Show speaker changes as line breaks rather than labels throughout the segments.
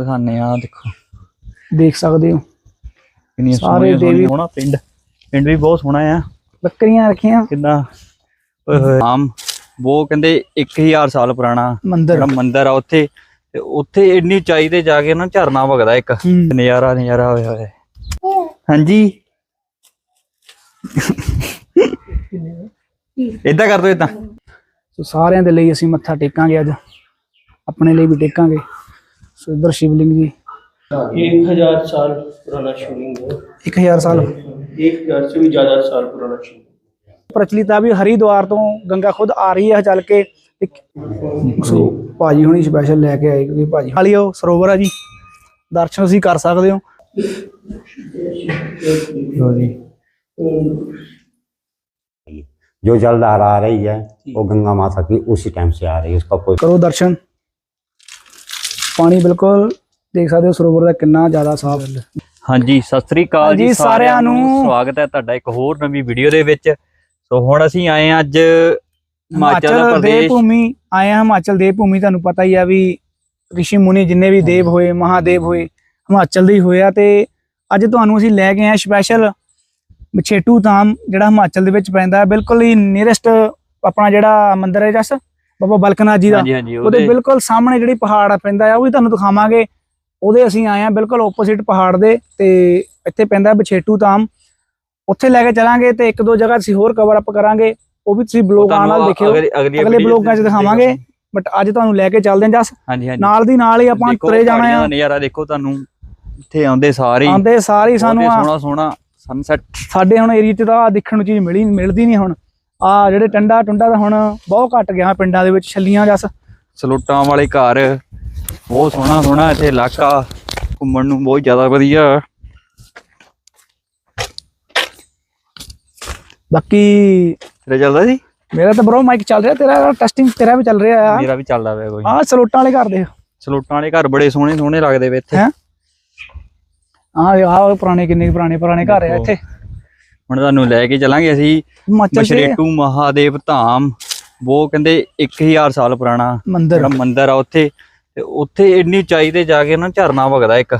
ਦਿਖਾਣੇ ਆ ਦੇਖੋ।
ਦੇਖ ਸਕਦੇ ਹੋ।
ਕਿੰਨੀਆਂ
ਸਾਰੇ ਦੇਵੀ-
ਸੋਹਣਾ ਪਿੰਡ। ਪਿੰਡ ਵੀ ਬਹੁਤ ਸੋਹਣਾ ਆ।
ਬੱਕਰੀਆਂ ਰੱਖੀਆਂ।
ਕਿੰਨਾ ਓਏ ਹੋਏ ਆਮ। ਉਹ ਕਹਿੰਦੇ 1000 ਸਾਲ ਪੁਰਾਣਾ
ਮੰਦਿਰ।
ਜਿਹੜਾ ਮੰਦਿਰ ਆ ਉੱਥੇ। ਤੇ ਉੱਥੇ ਇੰਨੀ ਉਚਾਈ ਤੇ ਜਾ ਕੇ ਨਾ ਝਰਨਾ ਵਗਦਾ ਇੱਕ। ਨਜ਼ਾਰਾ ਨਜ਼ਾਰਾ ਹੋਇਆ ਹੋਇਆ। ਹਾਂਜੀ। ਇਦਾਂ ਕਰ ਦੋ ਇਦਾਂ
ਸੋ ਸਾਰਿਆਂ ਦੇ ਲਈ ਅਸੀਂ ਮੱਥਾ ਟੇਕਾਂਗੇ ਅੱਜ। ਆਪਣੇ ਲਈ ਵੀ ਟੇਕਾਂਗੇ। ਸੋ ਇਧਰ ਸ਼ਿਵਲਿੰਗ ਜੀ
एक हजार साल पुराना शिवलिंग है
1000 ਸਾਲ
एक हजार से भी ज्यादा साल पुराना शिवलिंग
ਪ੍ਰਚਲਿਤ ਆ ਵੀ ਹਰੀਦੁਆਰ ਤੋਂ ਗੰਗਾ ਖੁਦ ਆ ਰਹੀ ਹੈ ਚੱਲ ਕੇ ਇੱਕ- ਸੋ ਭਾਜੀ ਹੁਣੀ ਸਪੈਸ਼ਲ ਲੈ ਕੇ ਆਏ ਕਿਉਂਕਿ ਭਾਜੀ ਹਾਲੀ ਉਹ ਸਰੋਵਰ ਆ ਜੀ ਦਰਸ਼ਨ ਤੁਸੀਂ ਕਰ ਸਕਦੇ ਹੋ
ਲੋ ਜੀ
जो जलधारा आ रही है वो गंगा माता की उसी टाइम से आ रही है उसका कोई
ਕਰੋ ਦਰਸ਼ਨ ਪਾਣੀ ਬਿਲਕੁਲ ਦੇਖ ਸਕਦੇ ਹੋ ਸਰੋਵਰ ਦਾ ਕਿੰਨਾ ਜ਼ਿਆਦਾ ਸਾਫ਼।
ਹਾਂਜੀ ਸਤਿ ਸ੍ਰੀ ਅਕਾਲ ਜੀ
ਸਾਰਿਆਂ
ਨੂੰ। ਸਵਾਗਤ ਹੈ ਤੁਹਾਡਾ ਇੱਕ ਹੋਰ ਨਵੀਂ ਵੀਡੀਓ ਦੇ ਵਿੱਚ। ਸੋ ਹੁਣ ਅਸੀਂ ਆਏ ਹਾਂ ਅੱਜ ਹਿਮਾਚਲ
ਦੇ
ਪ੍ਰਦੇਸ਼।
ਭੂਮੀ ਆਏ ਹਾਂ ਹਿਮਾਚਲ ਦੇ ਭੂਮੀ। ਤੁਹਾਨੂੰ ਪਤਾ ਹੀ ਆ ਵੀ ਰਿਸ਼ੀ ਮੁਨੀ ਜਿੰਨੇ ਵੀ ਦੇਵ ਹੋਏ ਮਹਾਦੇਵ ਹੋਏ ਹਿਮਾਚਲ ਦੇ ਹੀ ਹੋਏ ਆ ਤੇ ਅੱਜ ਤੁਹਾਨੂੰ ਅਸੀਂ ਲੈ ਕੇ ਆਏ ਸਪੈਸ਼ਲ ਮਛੇਟੂ ਧਾਮ ਜਿਹੜਾ ਹਿਮਾਚਲ ਦੇ ਵਿੱਚ ਪੈਂਦਾ। ਹੈ ਬਿਲਕੁਲ ਹੀ ਨੀਅਰੈਸਟ ਆਪਣਾ ਜਿਹੜਾ ਮੰਦਿਰ ਹੈ ਜਸ। ਬਾਬਾ ਬਲਕਨਾਥ ਜੀ ਦਾ।
ਹਾਂਜੀ ਹਾਂਜੀ
ਉਹਦੇ ਬਿਲਕੁਲ ਸਾਹਮਣੇ ਜਿਹੜੀ ਪਹਾੜ ਆ ਪੈਂਦਾ ਆ ਉਹ ਵੀ ਤੁਹਾਨੂੰ ਦਿਖਾਵਾਂਗੇ। ਉਹਦੇ ਅਸੀਂ ਆਏ ਆ ਬਿਲਕੁਲ ਆਪੋਜ਼ਿਟ ਪਹਾੜ ਦੇ ਤੇ ਇੱਥੇ ਪੈਂਦਾ ਬਛੇਟੂ ਧਾਮ। ਉੱਥੇ ਲੈ ਕੇ ਚੱਲਾਂਗੇ ਤੇ ਇੱਕ ਦੋ ਜਗ੍ਹਾ ਅਸੀਂ ਹੋਰ ਕਵਰ ਅਪ ਕਰਾਂਗੇ। ਉਹ ਵੀ ਤੁਸੀਂ ਬਲੌਗ ਆਉਣ ਨਾਲ ਦੇਖਿਓ।
ਅਗਲੀ
ਬਲੌਗਾਂ 'ਚ ਦਿਖਾਵਾਂਗੇ। ਬਟ ਅੱਜ ਤੁਹਾਨੂੰ ਲੈ ਕੇ ਚੱਲਦੇ ਹਾਂ ਜਸ। ਨਾਲ ਦੀ ਨਾਲ ਹੀ ਆਪਾਂ ਤੁਰੇ ਜਾਣਾ ਆ।
ਨਜ਼ਾਰਾ ਦੇਖੋ ਤੁਹਾਨੂੰ। ਇੱਥੇ ਆਉਂਦੇ ਸਾਰੇ
ਆਂਦੇ ਸਾਰੇ ਸਾਨੂੰ
ਸੋਹਣਾ ਸੋਹਣਾ ਸਨਸੈਟ
ਸਾਡੇ ਹੁਣ ਏਰੀਆ 'ਚ ਤਾਂ ਦੇਖਣ ਨੂੰ ਚੀਜ਼ ਮਿਲੀ ਮਿਲਦੀ ਨਹੀਂ ਹੁਣ। ਆ ਜਿਹੜੇ ਟੰਡਾ ਟੁੰਡਾ ਤਾਂ ਹੁਣ ਬਹੁਤ ਘਟ ਗਿਆ ਪਿੰਡਾਂ ਦੇ ਵਿੱਚ ਛੱਲੀਆਂ ਜਸ।
ਸਲੂਟਾਂ ਵਾਲੇ ਘਰ। ਬਹੁਤ ਸੋਹਣਾ ਸੋਹਣਾ ਇੱਥੇ ਇਲਾਕਾ। ਘੁੰਮਣ ਨੂੰ ਬਹੁਤ ਜ਼ਿਆਦਾ ਵਧੀਆ।
ਬਾਕੀ
ਤੇਰਾ ਚੱਲਦਾ ਸੀ
ਮੇਰਾ ਤਾਂ ਬਰੋ ਮਾਈਕ ਚੱਲ ਰਿਹਾ ਤੇਰਾ ਟੈਸਟਿੰਗ ਤੇਰਾ ਵੀ ਚੱਲ ਰਿਹਾ ਆ।
ਮੇਰਾ ਵੀ ਚੱਲਦਾ ਪਿਆ ਕੋਈ।
ਆਹ ਸਲੋਟਾਂ ਵਾਲੇ ਘਰ ਦੇ।
ਸਲੂਟਾਂ ਵਾਲੇ ਘਰ ਬੜੇ ਸੋਹਣੇ ਸੋਹਣੇ ਲੱਗਦੇ ਵੇ ਇੱਥੇ।
ਹੈਂ? ਆਹ ਪੁਰਾਣੇ ਕਿੰਨੇ ਪੁਰਾਣੇ ਪੁਰਾਣੇ ਘਰ ਆ। ਇੱਥੇ।
ਹੁਣ ਤੁਹਾਨੂੰ ਲੈ ਕੇ ਚੱਲਾਂਗੇ ਅਸੀਂ ਮਸ਼ਰੇਟੂ ਮਹਾਦੇਵ ਧਾਮ। ਉਹ ਕਹਿੰਦੇ 1000 ਸਾਲ ਪੁਰਾਣਾ
ਮੰਦਿਰ।
ਜਿਹੜਾ ਮੰਦਿਰ ਆ ਉੱਥੇ। ਤੇ ਉੱਥੇ ਇੰਨੀ ਉਚਾਈ ਤੇ ਜਾ ਕੇ ਨਾ ਝਰਨਾ ਵਗਦਾ ਇੱਕ।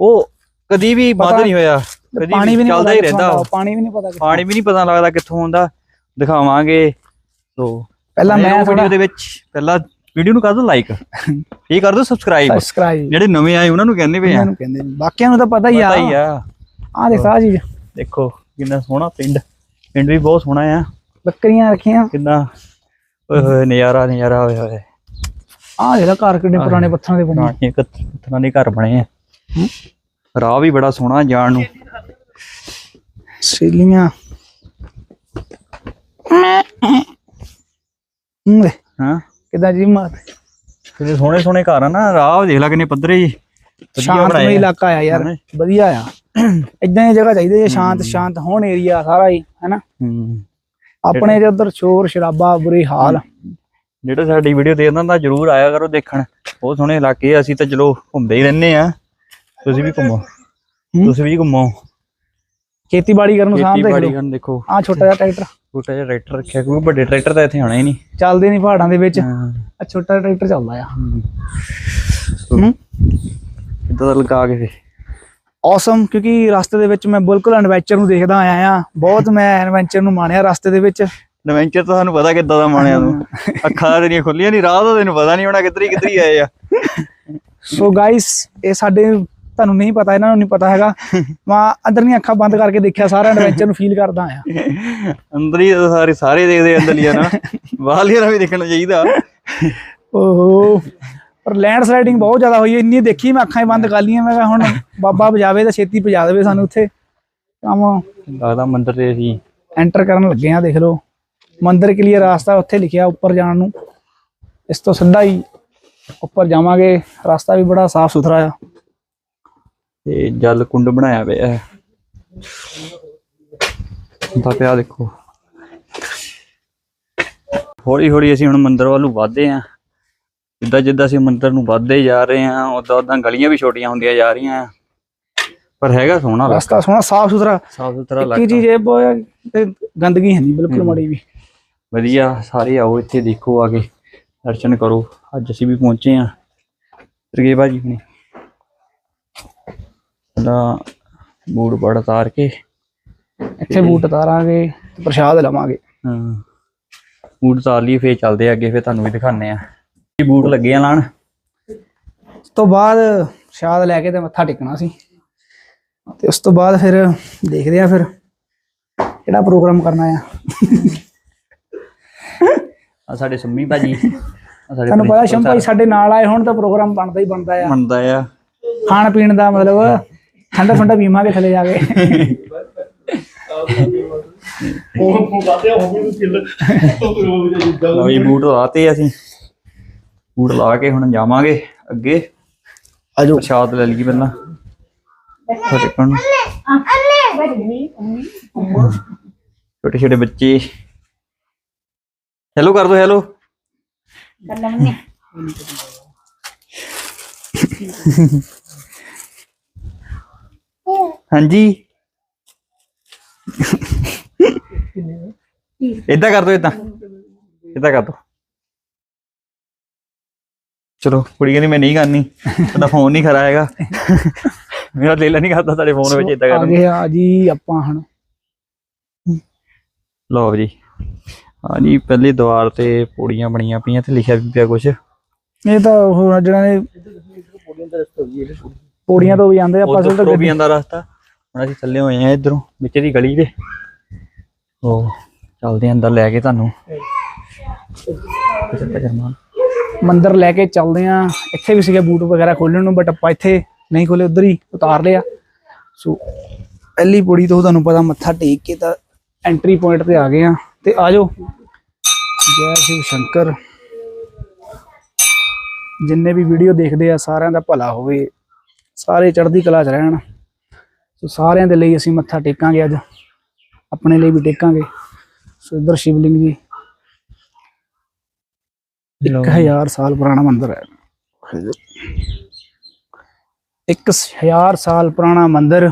ਉਹ ਕਦੀ ਵੀ ਬੰਦ ਨਹੀਂ ਹੋਇਆ। ਕਦੀ
ਪਾਣੀ ਵੀ
ਚੱਲਦਾ ਹੀ ਰਹਿੰਦਾ।
ਪਾਣੀ ਵੀ ਨਹੀਂ ਪਤਾ ਕਿੱਥੋਂ
ਪਾਣੀ ਵੀ ਨਹੀਂ ਪਤਾ ਲੱਗਦਾ ਕਿੱਥੋਂ ਆਉਂਦਾ। ਦਿਖਾਵਾਂਗੇ। ਸੋ
ਪਹਿਲਾਂ ਮੈਂ
ਵੀਡੀਓ ਦੇ ਵਿੱਚ। ਪਹਿਲਾਂ ਵੀਡੀਓ ਨੂੰ ਕਰ ਦਿਓ ਲਾਈਕ ਇਹ ਕਰ ਦਿਓ ਸਬਸਕ੍ਰਾਈਬ ਜਿਹੜੇ ਨਵੇਂ ਆਏ ਉਹਨਾਂ ਨੂੰ ਕਹਿੰਦੇ ਪਏ ਆ।
ਬਾਕੀਆਂ ਨੂੰ ਤਾਂ ਪਤਾ ਹੀ ਆ।
ਆ।
ਦੇਖ ਆਹ ਚੀਜ਼।
ਦੇਖੋ ਕਿੰਨਾ ਸੋਹਣਾ ਪਿੰਡ ਪਿੰਡ ਵੀ ਬਹੁਤ ਸੋਹਣਾ ਆ।
ਬੱਕਰੀਆਂ ਰੱਖੀਆਂ।
ਕਿੰਨਾ ਓਏ ਹੋਏ ਨਜ਼ਾਰਾ ਨਜ਼ਾਰਾ ਹੋਇਆ ਹੋਇਆ
ਆਹ ਜਿਹੜਾ ਘਰ ਕਿੰਨੇ ਪੁਰਾਣੇ ਪੱਥਰਾਂ ਦੇ ਬਣੇ।
ਪੱਥਰਾਂ ਦੇ ਘਰ ਬਣੇ ਆ। ਰਾਹ ਵੀ ਬੜਾ ਸੋਹਣਾ ਜਾਣ ਨੂੰ।
ਸੇਲੀਆਂ ਹੂੰ ਕਿੱਦਾਂ ਜੀ ਮਾਰ
ਕਿੰਨੇ ਸੋਹਣੇ ਸੋਹਣੇ ਘਰ ਆ ਨਾ। ਰਾਹ ਦੇਖ ਲੈ ਕਿੰਨੇ ਪੱਧਰੇ ਜੀ ਵਧੀਆ
ਸ਼ਾਂਤਮਈ
ਆ।
ਇਲਾਕਾ ਆ ਯਾਰ? ਵਧੀਆ ਆ। ਇਦਾਂ ਦੀ ਜਗ੍ਹਾ ਚਾਹੀਦੀ ਹੈ ਸ਼ਾਂਤ ਸ਼ਾਂਤ ਹੋਣ ਏਰੀਆ ਸਾਰਾ ਹੀ ਹੈਨਾ? ਆਪਣੇ ਤੇ ਉਧਰ ਸ਼ੋਰ ਸ਼ਰਾਬਾ ਬੁਰੇ ਹਾਲ।
ਜਿਹੜਾ ਸਾਡੀ ਵੀਡੀਓ ਦੇਖਦਾ ਤਾਂ ਜਰੂਰ ਆਇਆ ਕਰੋ ਦੇਖਣ। ਬਹੁਤ ਸੋਹਣੇ ਇਲਾਕੇ ਆ ਅਸੀਂ ਤਾਂ ਚਲੋ ਘੁੰਮਦੇ ਹੀ ਰਹਿੰਦੇ ਆ। ਤੁਸੀਂ ਵੀ ਘੁੰਮੋ। ਤੁਸੀਂ ਵੀ ਘੁੰਮੋ।
ਖੇਤੀਬਾੜੀ ਕਰਨ ਨੂੰ ਸਾਹਮਣੇ
ਖੇਤੀਬਾੜੀ
ਦੇਖ
ਕਰਨ ਦੇਖੋ।
ਆ ਛੋਟਾ ਜਿਹਾ ਟਰੈਕਟਰ।
ਛੋਟਾ ਜਿਹਾ ਟਰੈਕਟਰ ਰੱਖਿਆ ਕਿਉਂਕਿ ਵੱਡੇ ਟਰੈਕਟਰ ਤਾਂ ਇੱਥੇ ਆਣਾ ਹੀ ਨਹੀਂ।
ਚੱਲਦੇ ਨਹੀਂ ਪਹਾੜਾਂ ਦੇ ਵਿੱਚ। ਆ ਛੋਟਾ ਟਰੈਕਟਰ ਚੱਲਦਾ ਆ।
ਹੂੰ। ਇਦਾਂ ਲਗਾ ਕੇ ਫੇ
ਔਸਮ ਕਿਉਂਕਿ ਰਸਤੇ ਦੇ ਵਿੱਚ ਮੈਂ ਬਿਲਕੁਲ ਐਡਵੈਂਚਰ ਨੂੰ ਦੇਖਦਾ ਆਇਆ ਆ ਬਹੁਤ ਮੈਂ ਐਡਵੈਂਚਰ ਨੂੰ ਮਾਣਿਆ ਰਸਤੇ ਦੇ ਵਿੱਚ।
ਐਡਵੈਂਚਰ ਤਾਂ ਤੁਹਾਨੂੰ ਪਤਾ ਕਿੱਦਾਂ ਦਾ ਮਾਣਿਆ ਤੂੰ। ਅੱਖਾਂ ਤੇਰੀਆਂ ਖੁੱਲੀਆਂ ਨਹੀਂ ਰਾਹ ਦਾ ਤੈਨੂੰ ਪਤਾ ਨਹੀਂ ਹੋਣਾ ਕਿੱਧਰੀ ਕਿੱਧਰੀ ਆਏ ਆ।
ਸੋ ਗਾਇਸ ਇਹ ਸਾਡੇ ਤੁਹਾਨੂੰ ਨਹੀਂ ਪਤਾ ਇਹਨਾਂ ਨੂੰ ਨਹੀਂ ਪਤਾ ਹੈਗਾ। ਮੈਂ ਅੰਦਰ ਦੀਆਂ ਅੱਖਾਂ ਬੰਦ ਕਰਕੇ ਦੇਖਿਆ ਸਾਰਾ ਐਡਵੈਂਚਰ ਨੂੰ ਫੀਲ ਕਰਦਾ ਆ
ਅੰਦਰ ਹੀ ਤਾਂ ਸਾਰੇ ਸਾਰੇ ਦੇਖਦੇ ਅੰਦਰਲੀਆਂ ਨਾ। ਬਾਹਰਲੀਆਂ ਵੀ ਦੇਖਣਾ ਚਾਹੀਦਾ।
ਓਹੋ। ਪਰ ਲੈਂਡ ਸਲਾਈਡਿੰਗ ਬਹੁਤ ਜ਼ਿਆਦਾ ਹੋਈ ਹੈ। ਇੰਨੀ ਦੇਖੀ ਮੈਂ ਅੱਖਾਂ ਹੀ ਬੰਦ ਕਰ ਲਈਆਂ। ਮੈਂ ਕਿਹਾ ਹੁਣ ਬਾਬਾ ਵਜਾਵੇ ਤਾਂ ਛੇਤੀ ਭਜਾ ਦੇਵੇ ਸਾਨੂੰ ਉੱਥੇ। ਕੰਮ
ਲੱਗਦਾ ਮੰਦਿਰ ਤੇ ਅਸੀਂ
ਐਂਟਰ ਕਰਨ ਲੱਗੇ ਆ ਦੇਖ ਲਓ। ਮੰਦਿਰ ਕੇ ਲਈ ਰਾਸਤਾ ਉੱਥੇ ਲਿਖਿਆ ਉੱਪਰ ਜਾਣ ਨੂੰ। ਇਸ ਤੋਂ ਸਿੱਧਾ ਹੀ ਉੱਪਰ ਜਾਵਾਂਗੇ। ਰਾਸਤਾ ਵੀ ਬੜਾ ਸਾਫ਼ ਸੁਥਰਾ ਆ।
ਤੇ ਜਲ ਕੁੰਡ ਬਣਾਇਆ ਹੋਇਆ ਹੈ। ਤਾਂ ਪਿਆ ਦੇਖੋ। ਹੌਲੀ ਹੌਲੀ ਅਸੀਂ ਹੁਣ ਮੰਦਿਰ ਵੱਲ ਵਧਦੇ ਆਂ ਜਿੱਦਾਂ ਜਿੱਦਾਂ ਅਸੀਂ ਮੰਦਿਰ ਨੂੰ ਵਧਦੇ ਜਾ ਰਹੇ ਆਂ ਉਦਾਂ ਉਦਾਂ ਗਲੀਆਂ ਵੀ ਛੋਟੀਆਂ ਹੁੰਦੀਆਂ ਜਾ ਰਹੀਆਂ ਪਰ ਹੈਗਾ ਸੋਹਣਾ
ਰਸਤਾ। ਸੋਹਣਾ ਸਾਫ਼ ਸੁਥਰਾ।
ਸਾਫ਼ ਸੁਥਰਾ
ਹੀ
ਇਲਾਕਾ।
ਚੀਜ਼ ਇਹ ਬੋਇਆ ਤੇ ਗੰਦਗੀ ਹੈ ਨਹੀਂ ਬਿਲਕੁਲ ਮਾੜੀ ਵੀ
ਵਧੀਆ ਸਾਰੇ ਆਓ ਇੱਥੇ ਦੇਖੋ ਆ ਕੇ ਦਰਸ਼ਨ ਕਰੋ। ਅੱਜ ਅਸੀਂ ਵੀ ਪਹੁੰਚੇ ਆਂ ਤਰਗੇ ਭਾਜੀ ਹੁਣੀ। ਪਹਿਲਾਂ ਬੂਟ ਬੜ ਤਾਰ ਕੇ।
ਇੱਥੇ ਬੂਟ ਉਤਾਰਾਂਗੇ ਤੇ ਪ੍ਰਸ਼ਾਦ ਲਵਾਂਗੇ।
ਹਾਂ। ਬੂਟ ਤਾਰ ਲਈ ਫੇਰ ਚੱਲਦੇ ਆ ਅੱਗੇ ਫੇਰ ਤੁਹਾਨੂੰ ਵੀ ਦਿਖਾਣੇ ਆ ਬੂਟ ਲੱਗੇ ਆ ਲਾਣ।
ਉਸ ਤੋਂ ਬਾਅਦ ਪ੍ਰਸ਼ਾਦ ਲੈ ਕੇ ਤੇ ਮੱਥਾ ਟੇਕਣਾ ਸੀ। ਤੇ ਉਸ ਤੋਂ ਬਾਅਦ ਫਿਰ ਦੇਖਦੇ ਆ ਫਿਰ ਕਿਹੜਾ ਪ੍ਰੋਗਰਾਮ ਕਰਨਾ ਆ।
ਆ ਸਾਡੇ ਸੰਮੀ ਭਾਜੀ। ਆ ਸਾਡੇ
ਤੁਹਾਨੂੰ ਪਤਾ ਸ਼ੰਭੂ ਭਾਈ ਸਾਡੇ ਨਾਲ ਆਏ ਹੁਣ ਤਾਂ ਪ੍ਰੋਗਰਾਮ ਬਣਦਾ ਹੀ ਬਣਦਾ ਆ।
ਮੰਨਦਾ ਆ।
ਖਾਣ ਪੀਣ ਦਾ ਮਤਲਬ ਠੰਡਾ ਠੰਡਾ ਪੀਵਾਂਗੇ ਥੱਲੇ ਜਾ ਕੇ।
ਉਹ ਬਾਤੇ ਹੋ ਗਈ ਕਿਲ ਉਹ ਜਿੱਦਾਂ
ਲਓ ਜੀ ਬੂਟ ਲਾਤੇ ਅਸੀਂ। ਬੂਟ ਲਾ ਕੇ ਹੁਣ ਜਾਵਾਂਗੇ ਅੱਗੇ।
ਆਜੋ।
ਪ੍ਰਸ਼ਾਦ ਲੈ ਲਈਏ ਪਹਿਲਾਂ। ਕੋਲ। ਛੋਟੇ ਛੋਟੇ ਬੱਚੇ। ਹੈਲੋ ਕਰ ਦੋ ਹੈਲੋ ਹਾਂਜੀ। ਇਦਾਂ ਕਰ ਦੋ ਇਦਾਂ ਇਦਾਂ ਕਰ ਦੋ। ਚਲੋ ਕੁੜੀ ਕਹਿੰਦੀ ਮੈਂ ਨਹੀਂ ਕਰਨੀ ਤੁਹਾਡਾ ਫੋਨ ਨਹੀਂ ਖਰਾ ਹੈਗਾ। ਮੇਰਾ ਦਿਲ ਨਹੀਂ ਕਰਦਾ ਤੁਹਾਡੇ ਫੋਨ ਵਿੱਚ ਇਦਾਂ
ਆ ਗਏ ਆ ਜੀ ਆਪਾਂ ਹੁਣ।
ਲਓ ਜੀ। ਹਾਂ ਜੀ ਪਹਿਲੀ ਦੀਵਾਰ ਤੇ ਪੌੜੀਆਂ ਬਣੀਆਂ ਪਈਆਂ ਤੇ ਲਿਖਿਆ ਵੀ ਪਿਆ ਕੁਝ
ਇਹ ਤਾਂ ਉਹ ਜਿਹੜਾ ਨੇ ਪੌੜੀਆਂ ਤੋਂ ਵੀ ਆਉਂਦੇ ਆਪਾਂ ਅਸਲ
ਉਧਰ
ਤਾਂ
ਵੀ ਆਂਦਾ ਰਸਤਾ। ਹੁਣ ਅਸੀਂ ਚੱਲੇ ਹੋਏ ਆ ਇਧਰੋਂ ਵਿੱਚ ਦੀ ਗਲੀ ਦੇ। ਉਹ ਚੱਲਦੇ ਆਂ ਅੰਦਰ ਲੈ ਕੇ ਤੁਹਾਨੂੰ। ਚੱਲ ਚੱਲ ਮਾਨ
ਮੰਦਰ ਲੈ ਕੇ ਚੱਲਦੇ ਆ ਇੱਥੇ ਵੀ ਸੀਗੇ ਬੂਟ ਵਗੈਰਾ ਖੋਲਣ ਨੂੰ ਬਟ ਆਪਾਂ ਇੱਥੇ ਨਹੀਂ ਖੋਲੇ ਉਧਰ ਹੀ ਉਤਾਰ ਲਿਆ। ਸੋ ਪਹਿਲੀ ਪੌੜੀ ਤੋਂ ਤੁਹਾਨੂੰ ਪਤਾ ਮੱਥਾ ਟੇਕ ਕੇ ਤਾਂ ਐਂਟਰੀ ਪੁਆਇੰਟ ਤੇ ਆ ਗਏ ਆ ਤੇ ਆਜੋ ਜੈ ਸ਼ਿਵ ਸ਼ੰਕਰ। ਜਿੰਨੇ ਵੀ ਵੀਡੀਓ ਦੇਖਦੇ ਆ, ਸਾਰਿਆਂ ਦਾ ਭਲਾ ਹੋਵੇ। ਸਾਰੇ ਚੜ੍ਹਦੀ ਕਲਾ 'ਚ ਰਹਿਣ। ਸੋ ਸਾਰਿਆਂ ਦੇ ਲਈ ਅਸੀਂ ਮੱਥਾ ਟੇਕਾਂਗੇ ਅੱਜ। ਆਪਣੇ ਲਈ ਵੀ ਟੇਕਾਂਗੇ। ਸੋ ਇੱਧਰ ਸ਼ਿਵਲਿੰਗ ਜੀ।
ਲਓ
ਇੱਕ ਹਜ਼ਾਰ ਸਾਲ ਪੁਰਾਣਾ ਮੰਦਿਰ ਹੈ। ਇੱਕ ਹਜ਼ਾਰ ਸਾਲ ਪੁਰਾਣਾ ਮੰਦਿਰ।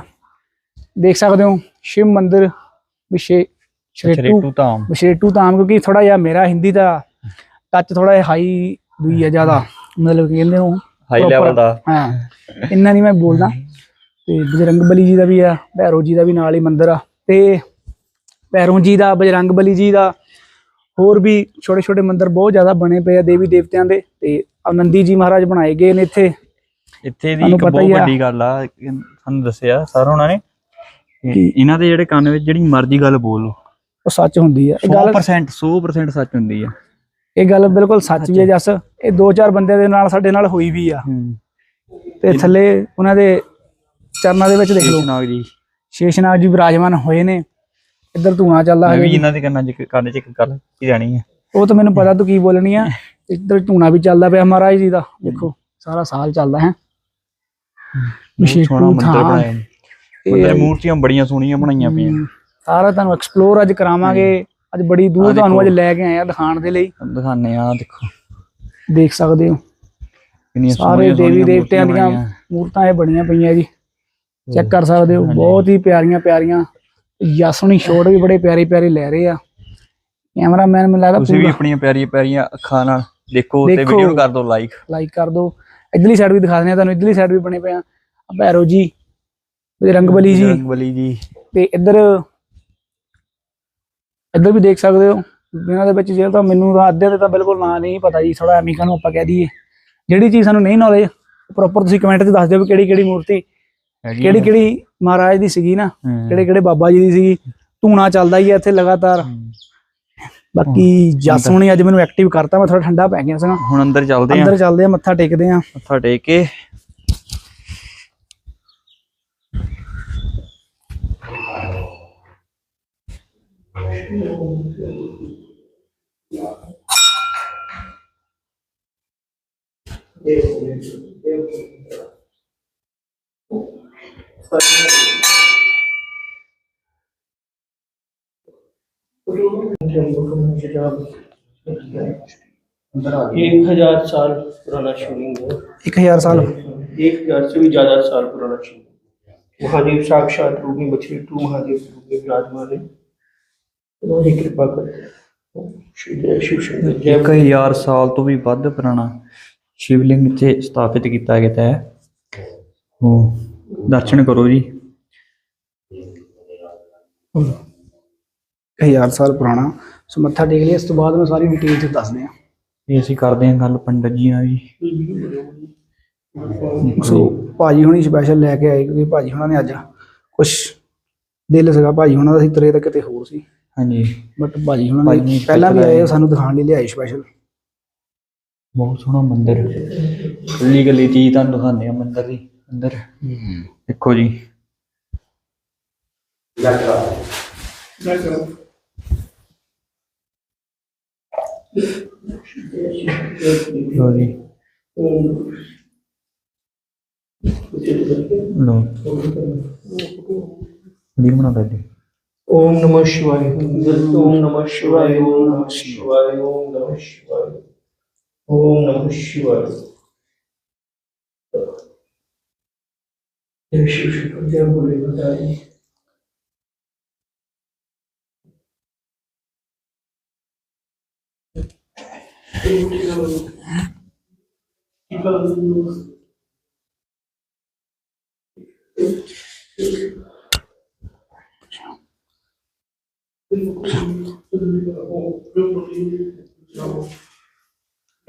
ਦੇਖ ਸਕਦੇ ਹੋ ਸ਼ਿਵ ਮੰਦਿਰ ਵਿਸ਼ੇ ਸ਼੍ਰੇਟੂ
ਰੇਟੂ ਧਾਮ।
ਵਿਸ਼ੇਟੂ ਧਾਮ ਕਿਉਂਕਿ ਥੋੜਾ ਜਿਹਾ ਮੇਰਾ ਹਿੰਦੀ ਦਾ ਟੱਚ ਥੋੜਾ ਜਿਹਾ ਹਾਈ ਦੂਈ ਹੈ ਜ਼ਿਆਦਾ। ਮਤਲਬ ਕਿ ਕਹਿੰਦੇ ਨੂੰ
ਹਾਈ ਲੈਵਲ ਦਾ।
ਹਾਂ ਇੰਨਾ ਨਹੀਂ ਮੈਂ ਬੋਲਦਾ। ਤੇ ਬਜਰੰਗ ਬਲੀ ਜੀ ਦਾ ਵੀ ਆ ਭੈਰੋ ਜੀ ਦਾ ਵੀ ਨਾਲ ਹੀ ਮੰਦਿਰ ਆ। ਤੇ ਭੈਰੋ ਜੀ ਦਾ ਬਜਰੰਗ ਬਲੀ ਜੀ ਦਾ ਹੋਰ ਵੀ ਛੋਟੇ ਛੋਟੇ ਮੰਦਿਰ ਬਹੁਤ ਜ਼ਿਆਦਾ ਬਣੇ ਪਏ ਆ ਦੇਵੀ ਦੇਵਤਿਆਂ ਦੇ ਤੇ ਆਨੰਦੀ ਜੀ ਮਹਾਰਾਜ ਬਣਾਏ ਗਏ ਨੇ ਇੱਥੇ।
ਇੱਥੇ ਦੀ
ਤੁਹਾਨੂੰ
ਇੱਕ ਬਹੁਤ। ਵੱਡੀ ਗੱਲ ਆ ਸਾਨੂੰ ਦੱਸਿਆ ਸਰ ਉਹਨਾਂ ਨੇ? ਇਹਨਾਂ ਦੇ ਜਿਹੜੇ ਕੰਨ ਵਿੱਚ ਜਿਹੜੀ ਮਰਜ਼ੀ ਗੱਲ ਬੋਲ।
ਉਹ ਸੱਚ ਹੁੰਦੀ ਆ। ਇਹ ਗੱਲ
100% 100% ਸੱਚ ਹੁੰਦੀ ਆ।
ਇਹ ਗੱਲ ਬਿਲਕੁਲ ਸੱਚ ਵੀ ਹੈ ਜੱਸ। ਇਹ ਦੋ ਚਾਰ ਬੰਦਿਆਂ ਦੇ ਨਾਲ ਸਾਡੇ ਨਾਲ ਹੋਈ ਵੀ ਆ। ਤੇ ਥੱਲੇ ਉਹਨਾਂ ਦੇ ਚਰਨਾਂ ਦੇ ਵਿੱਚ ਦੇਖ ਲਓ।
ਨਾਗ ਜੀ।
ਸ਼ੇਸ਼ਨਾਗ ਜੀ ਵਿਰਾਜਮਾਨ ਹੋਏ ਨੇ। ਇੱਧਰ ਧੂਣਾ ਚੱਲਦਾ
ਮੈਂ ਵੀ ਇਹਨਾਂ ਦੇ ਕੰਨਾਂ 'ਚ ਕੰਨ 'ਚ ਇੱਕ ਗੱਲ ਕੀ ਜਾਣੀ ਹੈ।
ਉਹ ਤਾਂ ਮੈਨੂੰ ਪਤਾ ਤੂੰ ਕੀ ਬੋਲਣੀ ਆ। ਇੱਧਰ ਧੂਣਾ ਵੀ ਚੱਲਦਾ ਪਿਆ ਮਹਾਰਾਜ ਜੀ ਦਾ। ਦੇਖੋ ਸਾਰਾ ਸਾਲ ਚੱਲਦਾ ਹੈ।
ਬਹੁਤ ਸੋਹਣਾ ਮੰਦਿਰ। ਬਣਾਇਆ। ਮੰਦਿਰ ਮੂਰਤੀਆਂ ਬੜੀਆਂ ਸੋਹਣੀਆਂ ਬਣਾਈਆਂ ਪਈਆਂ।
ਸਾਰਾ ਤੁਹਾਨੂੰ ਐਕਸਪਲੋਰ ਅੱਜ ਕਰਾਵਾਂਗੇ। ਅੱਜ ਬੜੀ ਦੂਰ ਤੁਹਾਨੂੰ ਅੱਜ। ਲੈ ਕੇ ਆਏ ਆ ਦਿਖਾਣ ਦੇ ਲਈ।
ਦਿਖਾਣੇ ਆ ਦੇਖੋ।
ਦੇਖ ਸਕਦੇ ਹੋ। ਸਾਰੇ ਦੇਵੀ ਦੇਵਤਿਆਂ ਦੀਆਂ। ਮੂਰਤਾਂ ਇਹ ਬਣੀਆਂ ਪਈਆਂ ਜੀ। ਚੈੱਕ ਕਰ ਸਕਦੇ ਹੋ। ਬਹੁਤ ਹੀ ਪਿਆਰੀਆਂ ਪਿਆਰੀਆਂ ਯਾਸਣੀ ਸ਼ੋਟ ਵੀ ਬੜੇ ਪਿਆਰੇ ਪਿਆਰੇ ਲੈ ਰਹੇ ਆ। ਕੈਮਰਾਮੈਨ ਮੈਨੂੰ ਲੱਗਦਾ
ਤੁਸੀਂ ਵੀ ਆਪਣੀਆਂ ਪਿਆਰੀਆਂ ਪਿਆਰੀਆਂ ਅੱਖਾਂ ਨਾਲ ਦੇਖੋ ਤੇ। ਵੀਡੀਓ ਨੂੰ ਕਰ ਦਿਓ ਲਾਈਕ
ਲਾਈਕ ਕਰ ਦਿਓ। ਇਧਰਲੀ ਸਾਈਡ ਵੀ ਦਿਖਾ ਦਿੰਦੇ ਆ ਤੁਹਾਨੂੰ ਇਧਰਲੀ ਸਾਈਡ ਵੀ ਬਣੇ ਪਏ ਆ। ਭੈਰੋ ਜੀ ਬਜਰੰਗ ਬਲੀ ਜੀ।
ਬਲੀ ਜੀ।
ਤੇ ਇੱਧਰ ਇੱਧਰ ਵੀ ਦੇਖ ਸਕਦੇ ਹੋ। ਇਹਨਾਂ ਦੇ ਵਿੱਚ ਜਿਹੜਾ ਤਾਂ ਮੈਨੂੰ ਤਾਂ ਅੱਧੇ ਦੇ ਤਾਂ ਬਿਲਕੁਲ ਨਾਂ ਨਹੀਂ ਪਤਾ ਜੀ ਥੋੜਾ ਐਵੇਂ ਕਾਨੂੰ ਆਪਾਂ ਕਹਿ ਦਈਏ। ਜਿਹੜੀ ਚੀਜ਼ ਸਾਨੂੰ ਨਹੀਂ ਨੌਲੇਜ ਪ੍ਰੋਪਰ ਤੁਸੀਂ ਕਮੈਂਟ 'ਚ ਦੱਸ ਦਿਓ ਵੀ ਕਿਹੜੀ ਕਿਹੜੀ ਮੂਰਤੀ ਕਿਹੜੀ। ਕਿਹੜੀ ਮਹਾਰਾਜ ਦੀ ਸੀਗੀ ਨਾ। ਕਿਹੜੇ ਕਿਹੜੇ ਬਾਬਾ ਜੀ ਦੀ ਸੀਗੀ ਧੂਣਾ ਚੱਲਦਾ ਹੀ ਆ ਇੱਥੇ ਲਗਾਤਾਰ। ਬਾਕੀ ਜਸ ਹੁਣੀ ਅੱਜ ਮੈਨੂੰ ਐਕਟਿਵ ਕਰਤਾ ਮੈਂ ਥੋੜਾ ਠੰਡਾ ਪੈ ਗਿਆ ਸੀਗਾ।
ਹੁਣ ਅੰਦਰ ਚੱਲਦੇ ਆ।
ਅੰਦਰ ਚੱਲਦੇ ਆ ਮੱਥਾ ਟੇਕਦੇ ਆ।
ਮੱਥਾ ਟੇਕ ਕੇ।
एक हजार साल पुराना शिवलिंग है
1000 साल
एक हजार से भी ज्यादा साल पुराना शिवलिंग महादेव साक्षात रूप में बछड़े टू महादेव के रूप में विराजमान है उन्होंने कृपा कर श्री जय शिव शंकर जय
1000 ਸਾਲ ਤੋਂ ਵੀ ਵੱਧ ਪੁਰਾਣਾ ਸ਼ਿਵਲਿੰਗ ਇੱਥੇ ਸਥਾਪਿਤ ਕੀਤਾ ਗਿਆ ਹੈ ਉਹ ਦਰਸ਼ਨ ਕਰੋ ਜੀ।
ਹਜ਼ਾਰ ਸਾਲ ਪੁਰਾਣਾ। ਸੋ ਮੱਥਾ ਟੇਕ ਲਿਆ ਇਸ ਤੋਂ ਬਾਅਦ ਮੈਂ ਸਾਰੀ ਡਿਟੇਲ ਚ ਦੱਸਦੇ ਆ
ਇਹ ਅਸੀਂ ਕਰਦੇ ਹਾਂ ਗੱਲ ਪੰਡਤ ਜੀ ਨਾਲ ਜੀ
ਸੋ ਭਾਜੀ ਹੁਣੀ ਸਪੈਸ਼ਲ ਲੈ ਕੇ ਆਏ ਕਿਉਂਕਿ ਭਾਜੀ ਹੁਣਾਂ ਨੇ ਅੱਜ ਕੁਝ ਦਿਲ ਸੀਗਾ ਭਾਜੀ ਹੁਣਾਂ ਦਾ ਸੀ ਤੁਰੇ ਤਾਂ ਕਿਤੇ ਹੋਰ ਸੀ।
ਹਾਂਜੀ।
ਬਟ ਭਾਜੀ ਹੁਣਾਂ ਨੇ ਪਹਿਲਾਂ ਵੀ ਆਏ। ਸਾਨੂੰ ਦਿਖਾਉਣ ਲਈ ਲਿਆਏ ਸਪੈਸ਼ਲ
ਬਹੁਤ ਸੋਹਣਾ ਮੰਦਿਰ। ਕੱਲੀ ਕੱਲੀ ਚੀਜ਼ ਤੁਹਾਨੂੰ ਦਿਖਾਉਂਦੇ ਆ ਮੰਦਿਰ ਦੀ। ਅੰਦਰ ਦੇਖੋ ਜੀ ਲੋ ਜੀ ਲੋ ਵੀਰ ਬਣਾ ਪਹਿਲੇ
ओम नमः शिवाय ओम नमः शिवाय ओम नमः शिवाय ओम नमः शिवाय ओम नमः शिवाय Io sciuscio gli auguri
dai.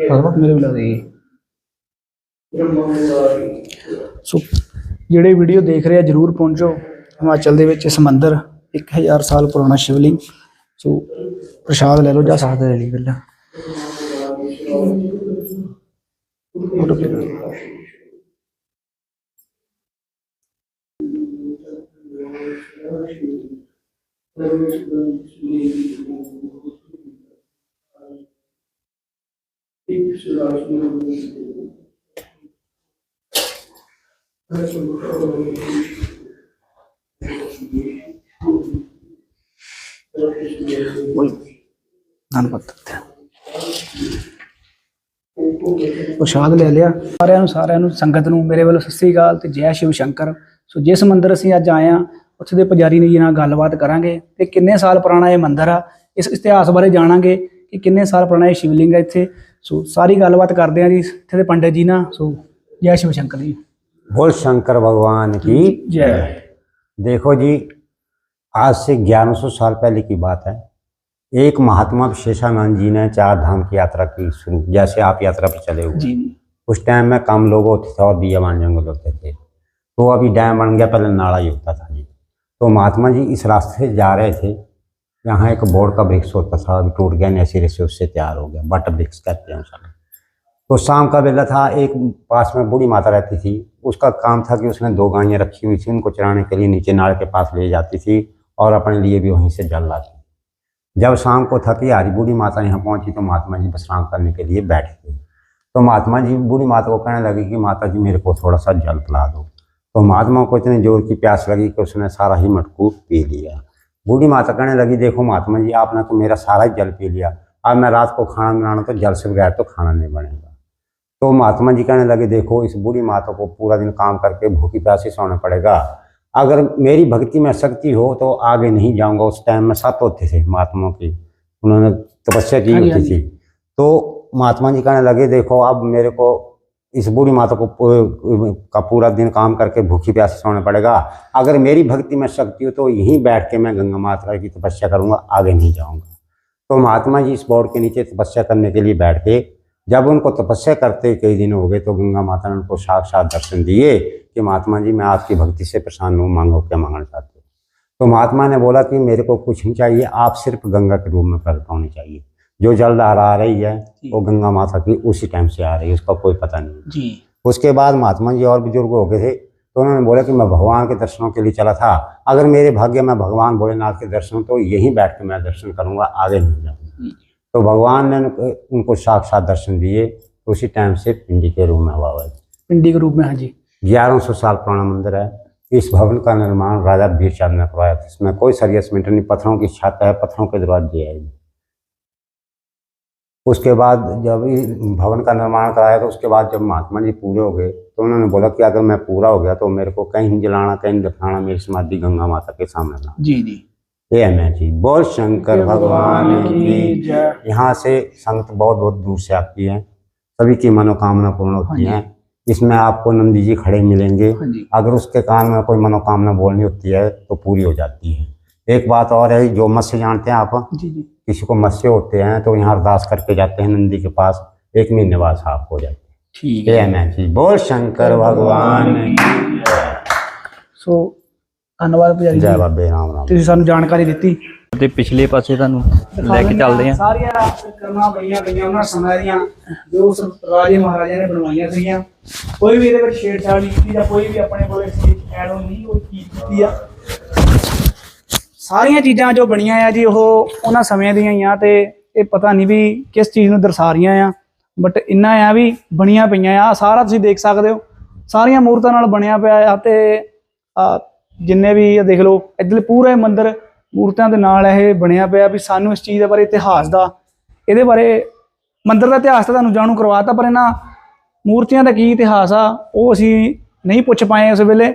Parma? Merhaba. Çok ਜਿਹੜੇ ਵੀਡੀਓ ਦੇਖ ਰਹੇ ਆ ਜਰੂਰ ਪਹੁੰਚੋ। ਹਿਮਾਚਲ ਦੇ ਵਿੱਚ ਇਸ ਮੰਦਿਰ 1000 ਸਾਲ ਪੁਰਾਣਾ ਸ਼ਿਵਲਿੰਗ। ਸੋ ਪ੍ਰਸ਼ਾਦ ਲੈ ਲਓ ਜਾਂ
ਸਾਥ ਲੈ ਲਈ ਪਹਿਲਾਂ।
ਫੋਟੋ ਕਲਿੱਕ ਕਰੋ। ਉਹੀ ਧੰਨਵਾਦ ਪ੍ਰਸ਼ਾਦ ਲੈ ਲਿਆ। ਸਾਰਿਆਂ ਨੂੰ ਸਾਰਿਆਂ ਨੂੰ, ਸੰਗਤ ਨੂੰ, ਮੇਰੇ ਵੱਲੋਂ ਸਤਿ ਸ੍ਰੀ ਅਕਾਲ ਤੇ ਜੈ ਸ਼ਿਵ ਸ਼ੰਕਰ। ਸੋ ਜਿਸ ਮੰਦਿਰ ਅਸੀਂ ਅੱਜ ਆਏ ਆ ਉੱਥੇ ਦੇ ਪੁਜਾਰੀ ਨੇ ਜੀ ਨਾਲ ਗੱਲਬਾਤ ਕਰਾਂਗੇ ਤੇ ਕਿੰਨੇ ਸਾਲ ਪੁਰਾਣਾ ਇਹ ਮੰਦਿਰ ਆ, ਇਸ ਇਤਿਹਾਸ ਬਾਰੇ ਜਾਣਾਂਗੇ ਕਿ ਕਿੰਨੇ ਸਾਲ ਪੁਰਾਣਾ ਇਹ ਸ਼ਿਵਲਿੰਗ ਹੈ ਇੱਥੇ। ਸੋ ਸਾਰੀ ਗੱਲਬਾਤ ਕਰਦੇ ਆ ਜੀ ਇੱਥੇ ਦੇ ਪੰਡਿਤ ਜੀ ਨਾਲ। ਸੋ ਜੈ ਸ਼ਿਵ ਸ਼ੰਕਰ ਜੀ।
बोल शंकर भगवान की
जय।
देखो जी आज से 1100 साल पहले की बात है। एक महात्मा विशेषानंद जी ने चार धाम की यात्रा की शुरू जैसे आप यात्रा पर चले हुए। उस टाइम में कम लोग होते थे और दीयावान जंगल होते थे। तो अभी डैम बन गया पहले नाला ही होता था जी। तो महात्मा जी इस रास्ते से जा रहे थे। यहाँ एक बोर्ड का वृक्ष होता था अभी टूट गया नैसी रेसे उससे तैयार हो गया बट वृक्ष कहते हैं तो शाम का वेला था एक पास में बूढ़ी माता रहती थी। उसका काम था कि उसने दो गायें रखी हुई थी, उनको चराने के लिए नीचे नाड़ के पास ले जाती थी और अपने लिए भी वहीं से जल लाती। जब शाम को थकी हारी बूढ़ी माता यहाँ पहुँची तो महात्मा जी विश्राम करने के लिए बैठे थे तो महात्मा जी, बूढ़ी माता को कहने लगी कि माता जी, मेरे को थोड़ा सा जल पिला दो। तो महात्मा को इतने ज़ोर की प्यास लगी कि उसने सारा ही मटकू पी लिया। बूढ़ी माता कहने लगी, देखो महात्मा जी, आपने तो मेरा सारा ही जल पी लिया। अब मैं रात को खाना बनाना तो जल से बगैर तो खाना नहीं बनेगा। तो महात्मा जी कहने लगे देखो इस बूढ़ी माता को पूरा दिन काम करके भूखी प्यासी सोना पड़ेगा। अगर मेरी भक्ति में शक्ति हो तो आगे नहीं जाऊँगा। उस टाइम में सात होते थे महात्माओं की। उन्होंने तपस्या की
हाँ
होती
हाँ
थी। तो महात्मा जी कहने लगे देखो अब मेरे को इस बूढ़ी माता को का पूरा दिन काम करके भूखी प्यासी सोना पड़ेगा। अगर मेरी भक्ति में शक्ति हो तो यहीं बैठ के मैं गंगा माता की तपस्या करूँगा आगे नहीं जाऊँगा। तो महात्मा जी इस बोर्ड के नीचे तपस्या करने के लिए बैठ गए। जब उनको तपस्या करते कई दिन हो गए तो गंगा माता ने उनको साक्षात दर्शन दिए कि महात्मा जी मैं आपकी भक्ति से प्रसन्न हूँ मांगो क्या मांगना चाहते हो? तो महात्मा ने बोला कि मेरे को कुछ नहीं चाहिए आप सिर्फ़ गंगा के रूप में प्रकट होनी चाहिए। जो जल धारा आ रही है वो गंगा माता की उसी टाइम से आ रही है उसका कोई पता नहीं
ਜੀ
उसके बाद महात्मा जी और बुज़ुर्ग हो गए थे तो उन्होंने बोला कि मैं भगवान के दर्शनों के लिए चला था। अगर मेरे भाग्य में भगवान भोलेनाथ के दर्शन तो यहीं बैठ के मैं दर्शन करूँगा आगे नहीं जाऊँगा। तो भगवान ने उनको- साक्षात दर्शन दिए तो उसी टाइम से पिंडी के रूप में हुआ हुआ
ਪਿੰਡੀ के रूप में हाँ जी।
ग्यारह सौ साल पुराना मंदिर है। इस भवन का निर्माण राजा वीरचंद ने करवाया था। इसमें कोई सरिया सीमेंट नहीं पत्थरों की छत है पत्थरों के दरवाजे है। उसके बाद जब भवन का निर्माण कराया तो उसके बाद जब महात्मा जी पूरे हो गए तो उन्होंने बोला कि अगर मैं पूरा हो गया तो मेरे को कहीं जलाना कहीं दिखाना मेरी समाधि गंगा माता के सामने
जी जी।
ये है जी बोल शंकर भगवान की यहाँ से संत बहुत बहुत दूर से आती है सभी की मनोकामना पूर्ण होती
हाँ
है इसमें आपको नंदी जी खड़े मिलेंगे।
हाँ
अगर उसके कान में कोई मनोकामना बोलनी होती है तो पूरी हो जाती है। एक बात और है जो मत्स्य जानते हैं आप किसी को मत्स्य होते हैं तो यहाँ अरदास करके जाते हैं नंदी के पास। एक महीने बाद साफ़ हो जाते हैं। ठीक है। जी बोल शंकर भगवान
सो ਧੰਨਵਾਦ ਪੁਜਾਰੀ ਜੀ
ਜੈ। ਬਾਬੇ ਰਾਮ ਰਾਮ।
ਤੁਸੀਂ ਸਾਨੂੰ ਜਾਣਕਾਰੀ ਦਿੱਤੀ।
ਤੇ ਪਿਛਲੇ ਪਾਸੇ ਤੁਹਾਨੂੰ ਲੈ ਕੇ ਚੱਲਦੇ ਆ।
ਸਾਰੀਆਂ ਚੀਜ਼ਾਂ ਜੋ ਬਣੀਆਂ ਆ ਜੀ ਉਹ ਉਹਨਾਂ ਸਮੇਂ ਦੀਆਂ ਹੀ ਆ ਤੇ ਇਹ ਪਤਾ ਨਹੀਂ ਵੀ ਕਿਸ ਚੀਜ਼ ਨੂੰ ਦਰਸਾ ਰਹੀਆਂ ਆ। ਬਟ ਇੰਨਾ ਆ ਵੀ ਬਣੀਆਂ ਪਈਆਂ ਆ। ਸਾਰਾ ਤੁਸੀਂ ਦੇਖ ਸਕਦੇ ਹੋ। ਸਾਰੀਆਂ ਮੂਰਤਾਂ ਨਾਲ ਬਣਿਆ ਪਿਆ ਆ ਤੇ ਜਿੰਨੇ ਵੀ ਇਹ ਦੇਖ ਲਓ ਇੱਧਰ ਪੂਰੇ ਮੰਦਿਰ ਮੂਰਤੀਆਂ ਦੇ ਨਾਲ ਇਹ ਬਣਿਆ ਪਿਆ ਵੀ ਸਾਨੂੰ ਇਸ ਚੀਜ਼ ਦੇ ਬਾਰੇ ਇਤਿਹਾਸ ਦਾ ਇਹਦੇ ਬਾਰੇ ਮੰਦਿਰ ਦਾ ਇਤਿਹਾਸ ਤਾਂ ਤੁਹਾਨੂੰ ਜਾਣੂ ਕਰਵਾਤਾ ਪਰ ਇਹਨਾਂ ਮੂਰਤੀਆਂ ਦਾ ਕੀ ਇਤਿਹਾਸ ਆ ਉਹ ਅਸੀਂ ਨਹੀਂ ਪੁੱਛ ਪਾਏ ਉਸ ਵੇਲੇ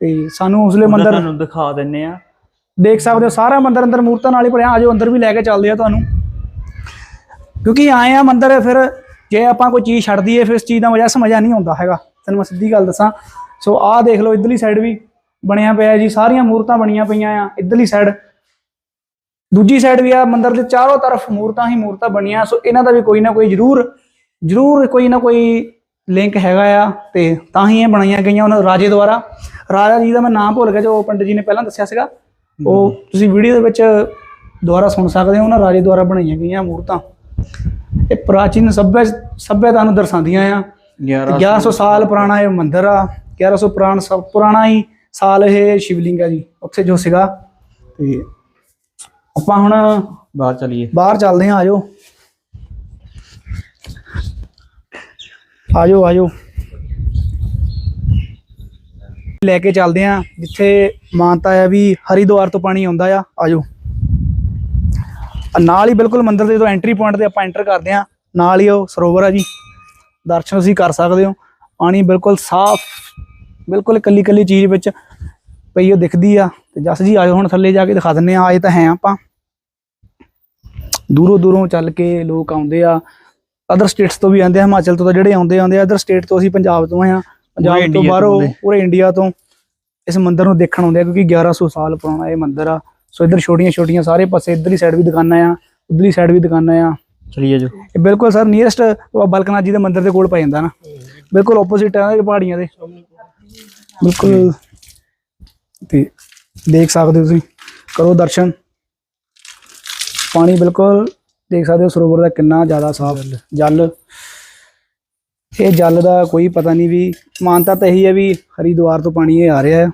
ਤੇ ਸਾਨੂੰ ਉਸਲੇ ਮੰਦਿਰ
ਤੁਹਾਨੂੰ ਦਿਖਾ ਦਿੰਨੇ ਆ।
ਦੇਖ ਸਕਦੇ ਹੋ ਸਾਰਾ ਮੰਦਿਰ ਅੰਦਰ ਮੂਰਤਾਂ ਨਾਲ ਹੀ ਭਰਿਆ ਆਜੋ ਅੰਦਰ ਵੀ ਲੈ ਕੇ ਚੱਲਦੇ ਆ ਤੁਹਾਨੂੰ। ਕਿਉਂਕਿ ਆਏ ਆ ਮੰਦਿਰ ਫਿਰ ਜੇ ਆਪਾਂ ਕੋਈ ਚੀਜ਼ ਛੱਡ ਦਈਏ ਫਿਰ ਇਸ ਚੀਜ਼ ਦਾ ਮਜ਼ਾ ਸਮਝਾ ਨਹੀਂ ਆਉਂਦਾ ਹੈਗਾ। ਤੈਨੂੰ ਮੈਂ ਸਿੱਧੀ ਗੱਲ ਦੱਸਾਂ। ਸੋ ਆਹ ਦੇਖ ਲਓ ਇਧਰਲੀ ਸਾਈਡ ਵੀ ਬਣਿਆ ਪਿਆ ਜੀ ਸਾਰੀਆਂ ਮੂਰਤਾਂ ਬਣੀਆਂ ਪਈਆਂ ਆ ਇਧਰਲੀ ਸਾਈਡ ਦੂਜੀ ਸਾਈਡ ਵੀ ਆ ਮੰਦਿਰ ਦੇ ਚਾਰੋਂ ਤਰਫ ਮੂਰਤਾਂ ਹੀ ਮੂਰਤਾਂ ਬਣੀਆਂ ਸੋ ਇਹਨਾਂ ਦਾ ਵੀ ਕੋਈ ਨਾ ਕੋਈ ਜ਼ਰੂਰ ਜ਼ਰੂਰ ਕੋਈ ਨਾ ਕੋਈ ਲਿੰਕ ਹੈਗਾ ਆ ਤੇ ਤਾਂ ਹੀ ਇਹ ਬਣਾਈਆਂ ਗਈਆਂ ਉਹਨਾਂ ਰਾਜੇ ਦੁਆਰਾ। ਰਾਜਾ ਜੀ ਦਾ ਮੈਂ ਨਾਮ ਭੁੱਲ ਗਿਆ ਜੋ ਪੰਡਿਤ ਜੀ ਨੇ ਪਹਿਲਾਂ ਦੱਸਿਆ ਸੀਗਾ। ਉਹ ਤੁਸੀਂ ਵੀਡੀਓ ਦੇ ਵਿੱਚ ਦੁਆਰਾ ਸੁਣ ਸਕਦੇ ਹੋ ਉਹਨਾਂ ਰਾਜੇ ਦੁਆਰਾ ਬਣਾਈਆਂ ਗਈਆਂ ਮੂਰਤਾਂ। ਇਹ ਪ੍ਰਾਚੀਨ ਸੱਭਿਆ ਸੱਭਿਅਤਾ ਨੂੰ ਦਰਸਾਉਂਦੀਆਂ ਆ।
11
1100 ਸਾਲ ਪੁਰਾਣਾ ਇਹ ਮੰਦਿਰ ਆ 1100 ਪੁਰਾਣਾ ਪੁਰਾਣਾ ਹੀ ਸਾਲ ਇਹ ਸ਼ਿਵਲਿੰਗ ਆ ਜੀ ਉੱਥੇ ਜੋ ਸੀਗਾ। ਤੇ ਆਪਾਂ ਹੁਣ
ਬਾਹਰ ਚਲੀਏ।
ਬਾਹਰ ਚੱਲਦੇ ਹਾਂ ਆਜੋ। ਆਜੋ ਆਜੋ। ਲੈ ਕੇ ਚੱਲਦੇ ਹਾਂ ਜਿੱਥੇ ਮਾਨਤਾ ਆ ਵੀ ਹਰਿਦੁਆਰ ਤੋਂ ਪਾਣੀ ਆਉਂਦਾ ਆ ਆਜੋ। ਆ ਨਾਲ ਹੀ ਬਿਲਕੁਲ ਮੰਦਿਰ ਦੇ ਜਦੋਂ ਐਂਟਰੀ ਪੁਆਇੰਟ ਤੇ ਆਪਾਂ ਐਂਟਰ ਕਰਦੇ ਹਾਂ ਨਾਲ ਹੀ ਉਹ ਸਰੋਵਰ ਆ ਜੀ। ਦਰਸ਼ਨ ਤੁਸੀਂ ਕਰ ਸਕਦੇ ਹੋ। ਪਾਣੀ ਬਿਲਕੁਲ ਸਾਫ਼ ਬਿਲਕੁਲ ਇਕੱਲੀ ਇਕੱਲੀ ਚੀਜ਼ ਵਿੱਚ ਪਈ ਉਹ ਦਿਖਦੀ ਆ। ਤੇ ਜਸ ਜੀ ਆਜੋ ਹੁਣ ਥੱਲੇ ਜਾ ਕੇ ਦਿਖਾ ਦਿੰਨੇ ਆ ਆਏ ਤਾਂ ਹੈ ਆਪਾਂ। ਦੂਰੋਂ ਦੂਰੋਂ ਚੱਲ ਕੇ ਲੋਕ ਆਉਂਦੇ ਆ। ਅਦਰ ਸਟੇਟਸ ਤੋਂ ਵੀ ਆਉਂਦੇ ਆ ਹਿਮਾਚਲ ਤੋਂ ਤਾਂ ਜਿਹੜੇ ਆਉਂਦੇ ਆਉਂਦੇ ਆ ਅਦਰ ਸਟੇਟ ਤੋਂ ਅਸੀਂ ਪੰਜਾਬ ਤੋਂ ਆ। ਪੰਜਾਬ ਤੋਂ ਬਾਹਰੋਂ। ਪੂਰੇ ਇੰਡੀਆ ਤੋਂ ਇਸ ਮੰਦਿਰ ਨੂੰ ਦੇਖਣ ਆਉਂਦੇ ਆ ਕਿਉਂਕਿ 1100 ਸਾਲ ਪੁਰਾਣਾ ਇਹ ਮੰਦਿਰ ਆ। ਸੋ ਇੱਧਰ ਛੋਟੀਆਂ ਛੋਟੀਆਂ ਸਾਰੇ ਪਾਸੇ ਇੱਧਰਲੀ ਸਾਈਡ ਵੀ ਦੁਕਾਨਾਂ ਆ ਉਧਰਲੀ ਸਾਈਡ ਵੀ ਦੁਕਾਨਾਂ ਆ।
ਚਲੀਏ ਜੋ।
ਇਹ ਬਿਲਕੁਲ ਸਰ ਨੀਅਰਸਟ ਬਲਕਨਾਥ ਜੀ ਦੇ ਮੰਦਿਰ ਦੇ ਕੋਲ ਪੈ ਜਾਂਦਾ ਨਾ। ਬਿਲਕੁਲ ਆਪੋਜ਼ਿਟ ਆ ਇਹ ਪਹਾੜੀਆਂ ਦੇ। ਬਿਲਕੁਲ। ਤੇ ਦੇਖ ਸਕਦੇ ਹੋ ਤੁਸੀਂ ਕਰੋ ਦਰਸ਼ਨ। ਪਾਣੀ ਬਿਲਕੁਲ ਦੇਖ ਸਕਦੇ ਹੋ ਸਰੋਵਰ ਦਾ ਕਿੰਨਾ ਜ਼ਿਆਦਾ ਸਾਫ਼ ਜਲ। ਇਹ ਜਲ ਦਾ ਕੋਈ ਪਤਾ ਨਹੀਂ ਵੀ ਮਾਨਤਾ ਤਾਂ ਇਹੀ ਹੈ ਵੀ ਹਰਿਦੁਆਰ ਤੋਂ ਪਾਣੀ ਇਹ ਆ ਰਿਹਾ ਹੈ।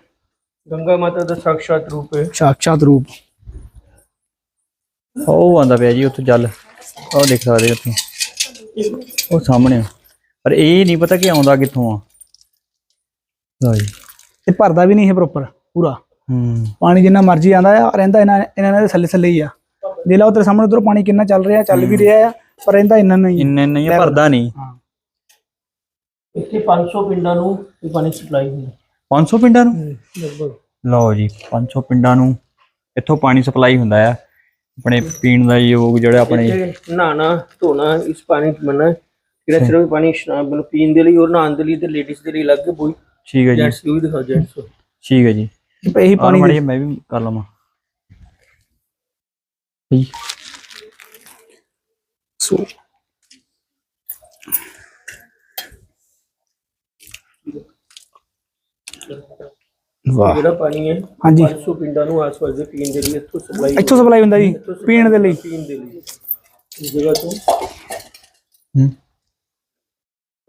ਗੰਗਾ ਮਾਤਾ ਦਾ ਸਾਖਸ਼ਾਤ ਰੂਪ ਹੈ।
ਸਾਕਸ਼ਾਤ ਰੂਪ।
ਉਹ ਆਂਦਾ ਪਿਆ ਜੀ ਉੱਥੇ ਜਲ। ਉਹ ਦੇਖ ਸਕਦੇ ਹੋ ਉੱਥੇ ਉਹ ਸਾਹਮਣੇ ਆ। ਪਰ ਇਹ ਨਹੀਂ ਪਤਾ ਕਿ ਆਉਂਦਾ ਕਿੱਥੋਂ ਆ। ਲਓ ਜੀ।
ਇਹ ਭਰਦਾ ਵੀ ਨਹੀਂ ਇਹ ਪ੍ਰੋਪਰ ਪੂਰਾ।
ਹੂੰ।
ਪਾਣੀ ਜਿੰਨਾ ਮਰਜ਼ੀ ਆਂਦਾ ਆ ਰਹਿੰਦਾ ਇਹਨਾਂ ਇਹਨਾਂ ਦੇ ਥੱਲੇ ਥੱਲੇ ਹੀ ਆ। ਦੇ ਲਾ ਉਧਰ ਸਾਹਮਣੇ ਉਧਰ ਪਾਣੀ ਕਿੰਨਾ ਚੱਲ ਰਿਹਾ ਚੱਲ ਵੀ ਰਿਹਾ ਆ ਪਰ ਰਹਿੰਦਾ ਇੰਨਾ ਨਹੀਂ।
ਇੰਨੇ ਨਹੀਂ ਭਰਦਾ ਨਹੀਂ।
ਹਾਂ।
ਇੱਥੇ 500 ਪਿੰਡਾਂ ਨੂੰ ਇਹ ਪਾਣੀ ਸਪਲਾਈ ਹੁੰਦਾ
500 ਪਿੰਡਾਂ ਨੂੰ?
ਲਗਭਗ।
ਲਓ ਜੀ 500 ਪਿੰਡਾਂ ਨੂੰ ਇੱਥੋਂ ਪਾਣੀ ਸਪਲਾਈ ਹੁੰਦਾ ਆ। ਆਪਣੇ ਪੀਣ ਦਾ ਯੋਗ ਜਿਹੜਾ ਆਪਣੇ
ਨਹਾਣਾ ਧੋਣਾ ਇਸ ਪਾਣੀ ਚ ਮਨਾ ਜਿਹੜਾ ਸਿਰਫ ਪਾਣੀ ਇਸ਼ਨਾਨ ਮਤਲਬ ਪੀਣ ਦੇ ਲਈ ਔਰ ਨਹਾਉਣ ਦੇ ਲਈ ਤੇ ਲੇਡੀਜ਼ ਦੇ ਲਈ ਅਲੱਗ ਬੋਈ
ਠੀਕ ਹੈ ਜੀ।
ਜੈਂਟਸ ਨੂੰ ਵੀ ਦਿਖਾਓ ਜੈਂਟਸ
ਠੀਕ ਹੈ ਜੀ।
ਇਹੀ ਪਾਣੀ
ਮਾੜੀ ਜਿਹੀ ਮੈਂ ਵੀ ਕਰ ਲਵਾਂ। ਜੀ
ਸੋ। ਵਾਹ।
ਜਿਹੜਾ ਪਾਣੀ ਹੈ
ਹਾਂਜੀ।
500 ਪਿੰਡਾਂ ਨੂੰ ਆਸ-ਪਾਸ ਦੇ ਪੀਣ ਦੇ ਲਈ ਇੱਥੋਂ ਸਪਲਾਈ
ਇੱਥੋਂ ਸਪਲਾਈ ਹੁੰਦਾ ਜੀ ਪੀਣ ਦੇ ਲਈ।
ਪੀਣ ਦੇ ਲਈ। ਇਸ ਜਗ੍ਹਾ ਤੋਂ।
ਹੂੰ।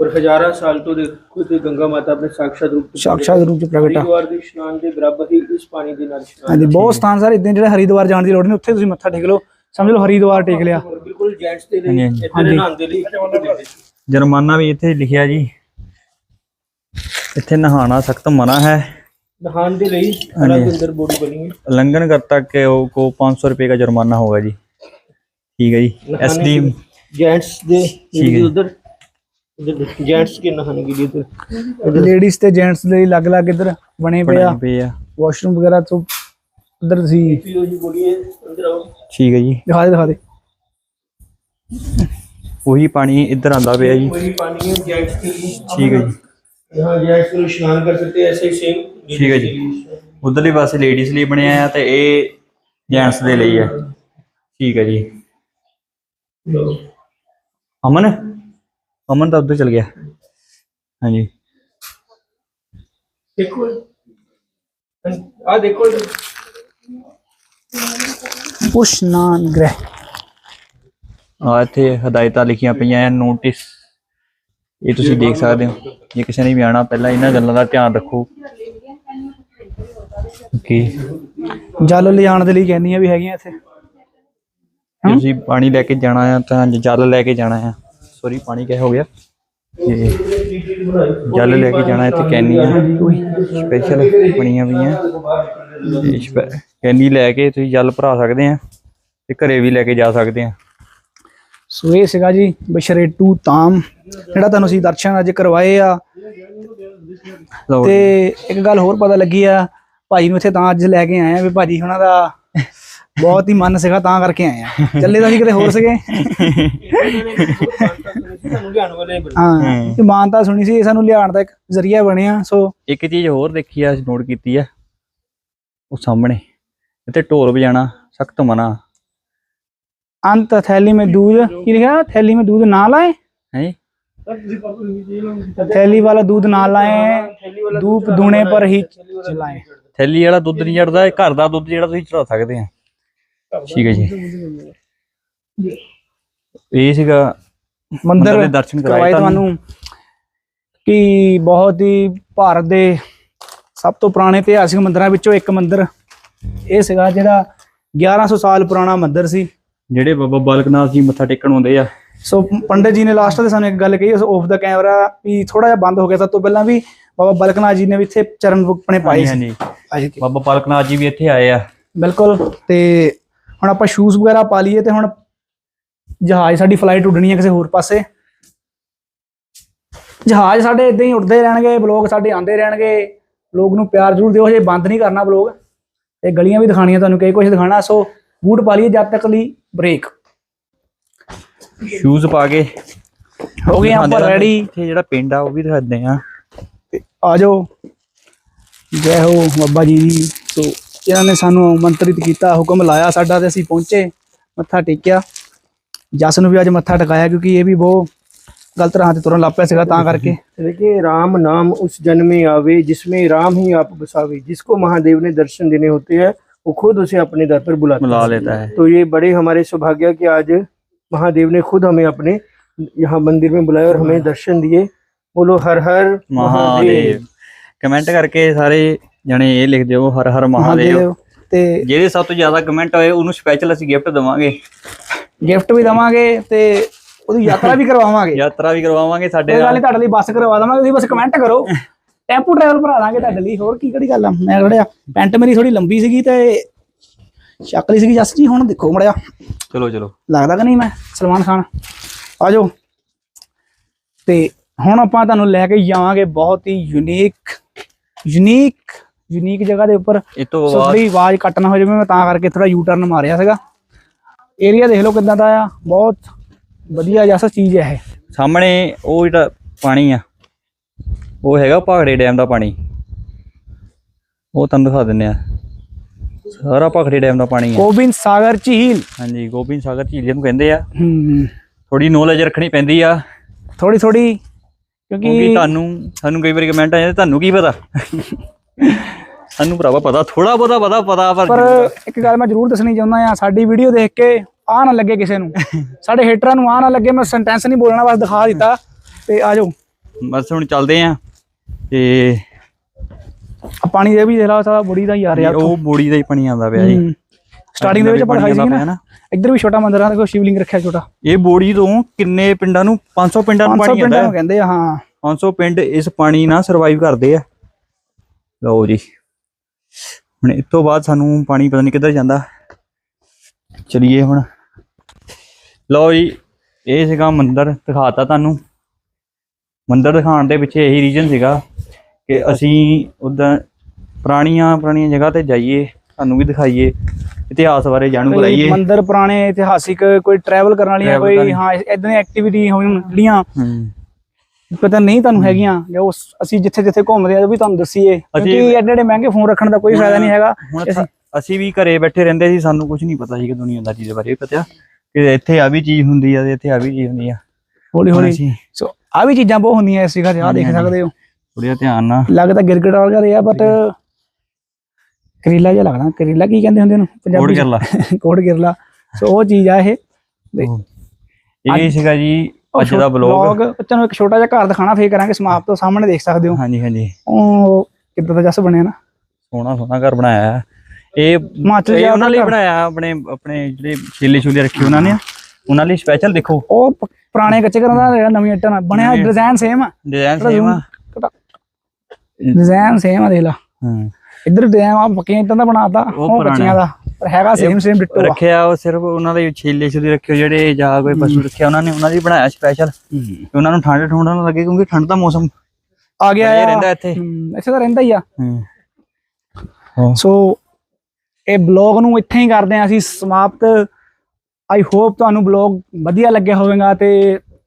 ਔਰ ਹਜ਼ਾਰਾਂ ਸਾਲ ਤੋਂ ਦੇਖੋ ਤੇ ਗੰਗਾ ਮਾਤਾ ਆਪਣੇ ਸਾਖਸ਼ਾਤ ਰੂਪ ਚ
ਸਾਕਸ਼ਾਤ ਰੂਪ ਚ ਪ੍ਰਗਟ ਆ
ਹਰਿਦੁਆਰ ਦੇ ਇਸ਼ਨਾਨ ਦੇ ਬਰਾਬਰ ਹੀ ਇਸ ਪਾਣੀ ਦੇ ਨਾਲ ਇਸ਼ਨਾਨ
ਹਾਂਜੀ ਬਹੁਤ ਸਥਾਨ ਸਰ ਇਦਾਂ ਜਿਹੜੇ ਹਰਿਦੁਆਰ ਜਾਣ ਦੀ ਲੋੜ ਨਹੀਂ ਉੱਥੇ ਤੁਸੀਂ ਮੱਥਾ ਟੇਕ ਲਓ ਸਮਝ ਲਓ ਹਰਿਦੁਆਰ ਟੇਕ ਲਿਆ
ਔਰ ਬਿਲਕੁਲ ਜੈਂਟਸ ਦੇ
ਹਾਂਜੀ,
ਲਈ
ਹਾਂਜੀ।
ਇੱਥੇ ਨਹਾਉਣ ਦੇ ਲਈ
ਜੁਰਮਾਨਾ ਵੀ ਇੱਥੇ ਲਿਖਿਆ ਜੀ ਇੱਥੇ ਨਹਾਣਾ ਸਖਤ ਮਨਾ ਹੈ
ਨਹਾਉਣ ਦੇ ਲਈ ਹਰਾ ਦੇ ਅੰਦਰ ਬੋਡੀ ਬਣੀ ਹੈ
उल्लंघन करता के वो को पाँच सौ रुपये का जुर्माना होगा जी ठीक है जी एस डी
जेंट्स ਦੇ
है।
ਜਿਹੜੇ ਉਧਰ ਉਧਰ ਜੈਂਟਸ ਕਿੰਨਾ ਹਨ ਜੀ ਇਧਰ
ਲੇਡੀਜ਼ ਤੇ ਜੈਂਟਸ ਲਈ ਅਲੱਗ-ਅਲੱਗ ਇਧਰ ਬਣੇ ਪਏ ਆ।
ਪਏ ਆ।
ਵਾਸ਼ਰੂਮ ਵਗੈਰਾ ਤੋਂ ਉਧਰ
ਸੀ ਠੀਕ ਹੈ
ਜੀ।
ਦਿਖਾ ਦੇ ਦਿਖਾ ਦੇ।
ਉਹੀ ਪਾਣੀ ਇੱਧਰ ਆਂਦਾ ਪਿਆ ਜੀ।
ਉਹੀ ਪਾਣੀ ਹੈ ਜੈਂਟਸ ਕੇ
ਠੀਕ ਹੈ ਜੀ।
ਯਹਾਂ ਜੈਂਟਸ ਨੂੰ ਇਸ਼ਨਾਨ ਕਰ ਸਕਤੇ ਐਸੇ ਹੀ ਸੇਮ
ਠੀਕ ਹੈ ਜੀ। ਉਧਰਲੇ ਪਾਸੇ ਲੇਡੀਜ਼ ਲਈ ਬਣਿਆ ਆ ਤੇ ਇਹ ਜੈਂਟਸ ਦੇ ਲਈ ਹੈ। ਠੀਕ ਹੈ ਜੀ। ਅਮਨ? ਅਮਨ ਤਾਂ ਉੱਧਰ ਚਲ ਗਿਆ। ਹਾਂਜੀ।
ਦੇਖੋ। ਆ ਦੇਖੋ
ਪੁਸ਼ਨਾਨ ਗ੍ਰਹਿ।
ਆ ਇੱਥੇ ਹਦਾਇਤਾਂ ਲਿਖੀਆਂ ਪਈਆਂ ਆ ਨੋਟਿਸ ਇਹ ਤੁਸੀਂ ਦੇਖ ਸਕਦੇ ਹੋ। ਜੇ ਕਿਸੇ ਨੇ ਵੀ ਆਣਾ ਪਹਿਲਾਂ ਇਹਨਾਂ ਗੱਲਾਂ ਦਾ ਧਿਆਨ ਰੱਖੋ। ਕਿ
ਜਲ ਲਿਆਉਣ ਦੇ ਲਈ ਕਹਿੰਦੀਆਂ ਵੀ ਹੈਗੀਆਂ ਇੱਥੇ।
ਤੁਸੀਂ ਪਾਣੀ ਲੈ ਕੇ ਜਾਣਾ ਆ ਤਾਂ ਜਲ ਲੈ ਕੇ ਜਾਣਾ ਆ। ਸੌਰੀ ਪਾਣੀ ਕਿਹ ਹੋ ਗਿਆ ਤੇ ਜਲ ਲੈ ਕੇ ਜਾਣਾ ਇੱਥੇ ਕੈਨੀਆਂ ਸਪੈਸ਼ਲ ਬਣੀਆਂ ਪਈਆਂ ਕੈਨੀ ਲੈ ਕੇ ਤੁਸੀਂ ਜਲ ਭਰਾ ਸਕਦੇ ਆ ਤੇ ਘਰੇ ਵੀ ਲੈ ਕੇ ਜਾ ਸਕਦੇ ਆ।
ਸੋ ਇਹ ਸੀਗਾ ਜੀ ਬਸ਼ਰੇਟੂ ਤਾਮ ਜਿਹੜਾ ਤੁਹਾਨੂੰ ਅਸੀਂ ਦਰਸ਼ਨ ਅੱਜ ਕਰਵਾਏ ਆ। ਤੇ ਇੱਕ ਗੱਲ ਹੋਰ ਪਤਾ ਲੱਗੀ ਆ ਭਾਈ ਨੂੰ ਇੱਥੇ ਤਾਂ ਅੱਜ ਲੈ ਕੇ ਆਏ ਆ ਵੀ ਭਾਜੀ ਉਹਨਾਂ ਦਾ ਬਹੁਤ ਹੀ ਮਨ ਸੀਗਾ ਤਾਂ ਕਰਕੇ ਆਏ ਆ। ਚੱਲੇ ਤਾਂ ਅਸੀਂ ਕਿਤੇ ਹੋਰ ਸੀਗੇ। ਹਾਂ ਮਾਨਤਾ ਸੁਣੀ ਸੀ ਸਾਨੂੰ ਲਿਆਉਣ ਦਾ ਇੱਕ ਜ਼ਰੀਆ ਬਣਿਆ ਸੋ
ਇੱਕ ਚੀਜ਼ ਹੋਰ ਦੇਖੀ ਆ ਨੋਟ ਕੀਤੀ ਆ ਉਹ ਸਾਹਮਣੇ। ਇੱਥੇ ਢੋਲ ਵਜਾਣਾ ਸਖਤ ਮਨਾ।
ਅੰਤ ਥੈਲੀ ਮੇ ਦੂਧ ਕੀ ਲਿਖਿਆ? ਥੈਲੀ ਮੇ ਦੂਧ ਨਾ ਲਾਏ?
ਹੈ?
ਥੈਲੀ ਵਾਲਾ ਦੁੱਧ ਨਾ ਲਾਏ ਧੂਪ ਦੂਣੇ ਪਰ ਹੀ ਚਲਾਏ।
ਥੈਲੀ ਵਾਲਾ ਦੁੱਧ ਨਹੀਂ ਚੜਦਾ ਘਰ ਦਾ ਦੁੱਧ ਜਿਹੜਾ ਤੁਸੀਂ ਚੜਾ ਸਕਦੇ ਆ। ਠੀਕ ਹੈ ਜੀ। ਇਹ ਸੀਗਾ ਮੰਦਿਰ ਦੇ ਦਰਸ਼ਨ ਕਰਾਏ
ਕਰਵਾਏ
ਤੁਹਾਨੂੰ।
ਕਿ ਬਹੁਤ ਹੀ ਭਾਰਤ ਦੇ ਸਭ ਤੋਂ ਪੁਰਾਣੇ ਇਤਿਹਾਸਿਕ ਮੰਦਿਰਾਂ ਵਿੱਚੋਂ ਇੱਕ ਮੰਦਿਰ। ਇਹ ਸੀਗਾ ਜਿਹੜਾ 1100 ਸਾਲ ਪੁਰਾਣਾ ਮੰਦਿਰ ਸੀ।
ਜਿਹੜੇ ਬਾਬਾ ਬਾਲਕਨਾਥ ਜੀ ਮੱਥਾ ਟੇਕਣ ਆਉਂਦੇ ਆ।
ਸੋ ਪੰਡਿਤ ਜੀ ਨੇ ਲਾਸਟ ਤੇ ਸਾਨੂੰ ਇੱਕ ਗੱਲ ਕਹੀ ਉਸ ਆਫ ਦਾ ਕੈਮਰਾ ਵੀ ਥੋੜਾ ਜਿਹਾ ਬੰਦ ਹੋ ਗਿਆ। ਤਾਂ ਤੋਂ ਪਹਿਲਾਂ ਵੀ ਬਾਬਾ ਬਲਕਨਾਥ ਜੀ ਨੇ ਵੀ ਇੱਥੇ ਚਰਨ ਆਪਣੇ ਪਾਏ ਸੀ।
ਬਾਬਾ ਬਾਲਕਨਾਥ ਜੀ ਵੀ ਇੱਥੇ ਆਏ ਆ।
ਬਿਲਕੁਲ। ਤੇ ਹੁਣ ਆਪਾਂ ਸ਼ੂਜ਼ ਵਗੈਰਾ ਪਾ ਲਈਏ ਤੇ ਹੁਣ ਜਹਾਜ਼ ਸਾਡੀ ਫਲਾਈਟ ਉੱਡਣੀ ਹੈ ਕਿਸੇ ਹੋਰ ਪਾਸੇ। ਜਹਾਜ਼ ਸਾਡੇ ਇਦਾਂ ਹੀ ਉੱਡਦੇ ਰਹਿਣਗੇ ਬਲੌਗ ਸਾਡੇ ਆਉਂਦੇ ਰਹਿਣਗੇ। ਲੋਕ ਨੂੰ ਪਿਆਰ ਜ਼ਰੂਰ ਦਿਓ ਹਜੇ ਬੰਦ ਨਹੀਂ ਕਰਨਾ ਬਲੌਗ ਤੇ ਗਲੀਆਂ ਵੀ ਦਿਖਾਣੀਆਂ ਤੁਹਾਨੂੰ ਕਈ ਕੁਝ ਦਿਖਾਣਾ ਸੋ ਬੂਟ ਪਾ ਲਈਏ ਜਦ ਤੱਕ ਲਈ ਬ੍ਰੇਕ
ਸ਼ੂਜ਼ ਪਾ ਕੇ।
ਹੋ ਗਏ ਆਪਾਂ ਰੈਡੀ
ਇੱਥੇ ਜਿਹੜਾ ਪਿੰਡ ਆ ਉਹ ਵੀ ਦਿਖਾਉਂਦੇ ਆ
ਆ ਜਾਓ। ਜੈ ਹੋ ਬਾਬਾ ਜੀ ਦੀ। ਸੋ ਇਹਨਾਂ ਨੇ ਸਾਨੂੰ ਮੰਤਰਿਤ ਕੀਤਾ ਹੁਕਮ ਲਾਇਆ ਸਾਡਾ ਤੇ ਅਸੀਂ ਪਹੁੰਚੇ ਮੱਥਾ ਟੇਕਿਆ ਜਸ ਨੂੰ ਵੀ ਅੱਜ ਮੱਥਾ ਟਿਕਾਇਆ ਕਿਉਂਕਿ ਇਹ ਵੀ ਬਹੁਤ ਗਲਤ ਰਾਹ ਤੇ ਤੁਰਨ ਲੱਗ ਪਿਆ ਸੀਗਾ ਤਾਂ ਕਰਕੇ
देखिए राम नाम उस जन्म में आवे जिसमें राम ही आप बसावे जिसको महादेव ने दर्शन देने होते हैं वो खुद उसे अपने दर पर बुलाते
बुला
हैं
लेता है
तो ये बड़े हमारे सौभाग्य कि आज महादेव ने खुद हमें अपने यहाँ मंदिर में बुलाया और हमें दर्शन दिए बोलो हर हर
ਮਹਾਦੇਵ ਕਮੈਂਟ ਕਰਕੇ ਸਾਰੇ ਜਣੇ ਇਹ ਲਿਖ ਦਿਓ ਹਰ ਹਰ ਮਹਾਦੇਵ।
ਤੇ
ਜਿਹਦੇ ਸਭ ਤੋਂ ਜ਼ਿਆਦਾ ਕਮੈਂਟ ਹੋਏ ਉਹਨੂੰ ਸਪੈਸ਼ਲ ਅਸੀਂ ਗਿਫਟ ਦੇਵਾਂਗੇ।
ਗਿਫਟ ਵੀ ਦਵਾਂਗੇ ਤੇ ਉਹਦੀ ਯਾਤਰਾ ਵੀ ਕਰਵਾਵਾਂਗੇ।
ਯਾਤਰਾ ਵੀ ਕਰਵਾਵਾਂਗੇ ਸਾਡੇ ਨਾਲ।
ਤੁਹਾਡੇ ਲਈ ਬੱਸ ਕਰਵਾ ਦਵਾਂਗੇ ਤੁਸੀਂ ਬਸ ਕਮੈਂਟ ਕਰੋ। ਟੈਂਪੂ ਟਰੈਵਲ ਭਰਾ ਦਾਂਗੇ ਤੁਹਾਡੇ ਲਈ ਹੋਰ ਕੀ ਕਿਹੜੀ ਗੱਲ ਆ? ਮੈਂ ਥੋੜਿਆ ਪੈਂਟ ਮੇਰੀ ਥੋੜੀ ਲੰਬੀ ਸੀਗੀ ਤੇ ਸ਼ਕਲੀ ਸੀਗੀ ਜਸ ਜੀ ਹੁਣ ਦੇਖੋ ਮੜਿਆ।
ਚਲੋ ਚਲੋ।
ਲੱਗਦਾ ਕਿ ਨਹੀਂ ਮੈਂ ਸਲਮਾਨ ਖਾਨ। ਆ ਜਾਓ। ਤੇ ਹੁਣ ਆਪਾਂ ਤੁਹਾਨੂੰ ਲੈ ਕੇ ਜਾਵਾਂਗੇ ਬਹੁਤ ਹੀ ਯੂਨੀਕ ਯੂਨੀਕ ਯੂਨੀਕ ਜਗ੍ਹਾ ਦੇ ਉੱਪਰ
ਇਹ ਤੋਂ ਬਾਅਦ
ਆਵਾਜ਼ ਕੱਟ ਨਾ ਹੋ ਜਾਵੇ ਮੈਂ ਤਾਂ ਕਰਕੇ ਥੋੜਾ ਯੂ ਟਰਨ ਮਾਰਿਆ ਸੀਗਾ। ਏਰੀਆ ਦੇਖ ਲਓ ਕਿਦਾਂ ਦਾ ਆ ਬਹੁਤ ਵਧੀਆ ਜੈਸਾ ਚੀਜ਼ ਹੈ ਇਹ।
ਸਾਹਮਣੇ ਉਹ ਜਿਹੜਾ ਪਾਣੀ ਆ ਉਹ ਹੈਗਾ ਭਾਖੜੇ ਡੈਮ ਦਾ ਪਾਣੀ। ਉਹ ਤੁਹਾਨੂੰ ਦਿਖਾ ਦਿੰਨੇ ਆ। ਸਾਰਾ ਭਾਖੜੇ ਡੈਮ ਦਾ ਪਾਣੀ ਆ।
ਗੋਬਿੰਦ ਸਾਗਰ ਝੀਲ।
ਹਾਂਜੀ ਗੋਬਿੰਦ ਸਾਗਰ ਝੀਲ ਜਿਹਨੂੰ ਕਹਿੰਦੇ ਆ। ਥੋੜੀ ਨੌਲੇਜ ਰੱਖਣੀ ਪੈਂਦੀ ਆ।
ਥੋੜੀ ਥੋੜੀ
ਕਿਉਂਕਿ ਤੁਹਾਨੂੰ ਸਾਨੂੰ ਕਈ ਵਾਰੀ ਕਮੈਂਟ ਆ ਜਾਂਦੇ ਤੁਹਾਨੂੰ ਕੀ ਪਤਾ? ਸਾਨੂੰ ਭਰਾਵਾ ਪਤਾ ਥੋੜਾ ਬਹੁਤਾ ਪਤਾ ਪਤਾ ਪਰ
ਇੱਕ ਗੱਲ ਮੈਂ ਜ਼ਰੂਰ ਦੱਸਣੀ ਚਾਹੁੰਦਾ ਆ ਸਾਡੀ ਵੀਡੀਓ ਦੇਖ ਕੇ ਆ ਨਾ ਲੱਗੇ ਕਿਸੇ ਨੂੰ। ਸਾਡੇ ਹੇਟਰਾਂ ਨੂੰ ਆ ਨਾ ਲੱਗੇ ਮੈਂ ਸੈਂਟੈਂਸ ਨਹੀਂ ਬੋਲਣਾ ਬਸ ਦਿਖਾ ਦਿੱਤਾ ਤੇ ਆ ਜਾਓ।
ਬਸ ਹੁਣ ਚੱਲਦੇ ਆ ਤੇ
ਆ ਪਾਣੀ ਦੇ ਵੀ ਦੇਖ ਲਾ ਸਾਰਾ ਬੁੜੀ ਦਾ ਹੀ ਆ ਰਿਹਾ
ਉਹ ਬੋੜੀ ਦਾ ਹੀ ਪਾਣੀ ਆਉਂਦਾ ਪਿਆ ਜੀ।
ਸਟਾਰਟਿੰਗ ਦੇ ਵਿੱਚ ਆਪਾਂ ਦਿਖਾਈ ਸੀ ਨਾ। ਇੱਧਰ ਵੀ ਛੋਟਾ ਮੰਦਿਰ ਆ ਦੇਖੋ ਸ਼ਿਵਲਿੰਗ ਰੱਖਿਆ ਛੋਟਾ।
ਇਹ ਬੋੜੀ ਤੋਂ ਕਿੰਨੇ ਪਿੰਡਾਂ ਨੂੰ? 500 ਪਿੰਡਾਂ ਨੂੰ
500
ਪਾਣੀ
ਪਿੰਡਾਂ
ਆਉਂਦਾ
ਨੂੰ ਕਹਿੰਦੇ ਆ ਹਾਂ।
500 ਪਿੰਡ ਇਸ ਪਾਣੀ ਨਾਲ ਸਰਵਾਈਵ ਕਰਦੇ ਆ। ਲਓ ਜੀ। ਹੁਣ ਇਸ ਤੋਂ ਬਾਅਦ ਸਾਨੂੰ ਪਾਣੀ ਪਤਾ ਨਹੀਂ ਕਿੱਧਰ ਜਾਂਦਾ। ਚਲਿਏ ਹੁਣ। ਲਓ ਜੀ ਇਹ ਸੀਗਾ ਮੰਦਿਰ ਦਿਖਾਤਾ ਤੁਹਾਨੂੰ। ਮੰਦਿਰ ਦਿਖਾਉਣ ਦੇ ਪਿੱਛੇ ਇਹੀ ਰੀਜਨ ਸੀਗਾ ਕਿ ਅਸੀਂ ਉਦਾਂ ਪੁਰਾਣੀਆਂ ਪੁਰਾਣੀਆਂ ਜਗ੍ਹਾ ਤੇ ਜਾਈਏ ਤੁਹਾਨੂੰ ਵੀ ਦਿਖਾਈਏ ਇਤਿਹਾਸ ਬਾਰੇ ਜਾਣੂ ਕਰਾਈਏ।
ਮੰਦਿਰ ਪੁਰਾਣੇ ਇਤਿਹਾਸਿਕ ਕੋਈ ਟਰੈਵਲ ਕਰਨ ਵਾਲੀਆਂ ਕੋਈ ਹਾਂ ਇਦਾਂ ਦੀਆਂ ਐਕਟੀਵਿਟੀ ਹੋਣ ਜਿਹੜੀਆਂ
ਹੂੰ।
ਪਤਾ ਨਹੀਂ ਤੁਹਾਨੂੰ ਹੈਗੀਆਂ ਜਾਂ ਉਸ ਅਸੀਂ ਜਿੱਥੇ ਜਿੱਥੇ ਘੁੰਮਦੇ ਆ ਉਹ ਵੀ ਤੁਹਾਨੂੰ ਦਸੀਏ। ਕਿਉਂਕਿ ਐਡੇ ਐਡੇ ਮਹਿੰਗੇ ਫੋਨ ਰੱਖਣ ਦਾ ਕੋਈ ਫਾਇਦਾ ਨਹੀਂ ਹੈਗਾ।
ਅਸਾਂ- ਵੀ ਘਰੇ ਬੈਠੇ ਰਹਿੰਦੇ ਸੀ ਸਾਨੂੰ ਕੁਝ ਨਹੀਂ ਪਤਾ ਸੀ ਕਿ ਦੁਨੀਆਦਾਰੀ ਦੇ ਬਾਰੇ ਪਤਾ। ਕਿ ਇੱਥੇ ਆ ਵੀ ਚੀਜ਼ ਹੁੰਦੀ ਆ ਤੇ ਇੱਥੇ ਆ ਵੀ ਚੀਜ਼ ਹੁੰਦੀ ਆ।
ਹੌਲੀ ਹੌਲੀ ਸੋ ਆ ਵੀ ਚੀਜ਼ਾਂ ਬਹੁਤ ਹੁੰਦੀਆਂ ਇਸ ਜਗ੍ਹਾ ਤੇ ਆ ਦੇਖ ਸਕਦੇ ਹੋ।
ਥੋੜਾ ਧਿਆਨ ਨਾਲ।
ਲੱਗਦਾ ਗਿਰਗਟ ਵਰਗਾ ਰਿਹਾ ਬਟ ਕਰੇਲਾ ਜਿਹਾ ਲੱਗਦਾ। ਕਰੇਲਾ ਕੀ ਕਹਿੰਦੇ ਹੁੰਦੇ ਨੂੰ
ਕੋਡ ਕਰ ਲਾ
ਕੋੜ ਗਿਰਲਾ ਸੋ ਉਹ ਚੀਜ਼ ਆ ਇਹ।
ਇਹ ਸੀਗਾ ਜੀ ਅੱਜ ਦਾ ਬਲੌਗ
ਵਲੌਗ ਬੱਚਿਆਂ ਨੂੰ ਇੱਕ ਛੋਟਾ ਜਿਹਾ ਘਰ ਦਿਖਾਣਾ ਫੇਰ ਕਰਾਂਗੇ ਸਮਾਪਤ ਤੋਂ ਸਾਹਮਣੇ ਦੇਖ ਸਕਦੇ ਹੋ।
ਹਾਂਜੀ ਹਾਂਜੀ।
ਉਹ ਕਿੱਦਾਂ ਦਾ ਜਸ ਬਣਿਆ ਨਾ।
ਸੋਹਣਾ ਸੋਹਣਾ ਘਰ ਬਣਾਇਆ ਹੈ। ਇਹ
ਹਿਮਾਚਲ
ਇਹ ਉਹਨਾਂ ਲਈ। ਬਣਾਇਆ ਆਪਣੇ ਆਪਣੇ ਜਿਹੜੇ ਛੇਲੇ ਛੁਲੇ ਰੱਖੇ ਉਹਨਾਂ ਨੇ। ਉਹਨਾਂ ਲਈ ਸਪੈਸ਼ਲ ਦੇਖੋ।
ਉਹ ਪੁਰਾਣੇ ਕੱਚੇ ਘਰਾਂ ਦਾ ਜਿਹੜਾ ਨਵੀਂ ਇੱਟਾਂ ਨਾਲ ਬਣਿਆ ਡਿਜ਼ਾਈਨ ਸੇਮ ਆ।
ਡਿਜ਼ਾਈਨ ਸੇਮ ਆ।
ਡਿਜ਼ਾਈਨ ਸੇਮ ਆ ਦੇਖ ਲਾ।
ਹਾਂ।
ਇੱਧਰ ਡਿਜ਼ਾਈਨ ਆ ਪੱਕੀਆਂ ਇੱਟਾਂ ਦਾ ਬਣਾਤਾ
ਉਹ
ਕੱਚੀਆਂ ਦਾ। ਪਰ ਹੈਗਾ ਸੇਮ ਸੇਮ ਡਿਟੋ ਆ।
ਰੱਖਿਆ ਉਹ ਸਿਰਫ ਉਹਨਾਂ ਦੇ ਛੇਲੇ ਛੁਲੇ ਰੱਖੇ ਹੋਏ ਜਿਹੜੇ ਜਾਂ ਕੋਈ ਪਸ਼ੂ ਰੱਖਿਆ ਉਹਨਾਂ ਨੇ ਉਹਨਾਂ ਦੀ ਬਣਾਇਆ ਸਪੈਸ਼ਲ ਉਹਨਾਂ ਨੂੰ ਠੰਡ ਠੁੰਡ ਨਾ ਲੱਗੇ ਕਿਉਂਕਿ ਠੰਡ ਦਾ ਮੌਸਮ
ਆ ਗਿਆ
ਇਹ
ਆ।
ਰਹਿੰਦਾ ਇੱਥੇ।
ਇੱਥੇ ਤਾਂ ਰਹਿੰਦਾ ਹੀ ਆ।
ਹੂੰ।
ਸੋ ਇਹ ਬਲੌਗ ਨੂੰ ਇੱਥੇ ਹੀ ਕਰਦੇ ਹਾਂ ਅਸੀਂ ਸਮਾਪਤ। ਆਈ ਹੋਪ ਤੁਹਾਨੂੰ ਬਲੌਗ ਵਧੀਆ ਲੱਗਿਆ ਹੋਵੇਗਾ ਤੇ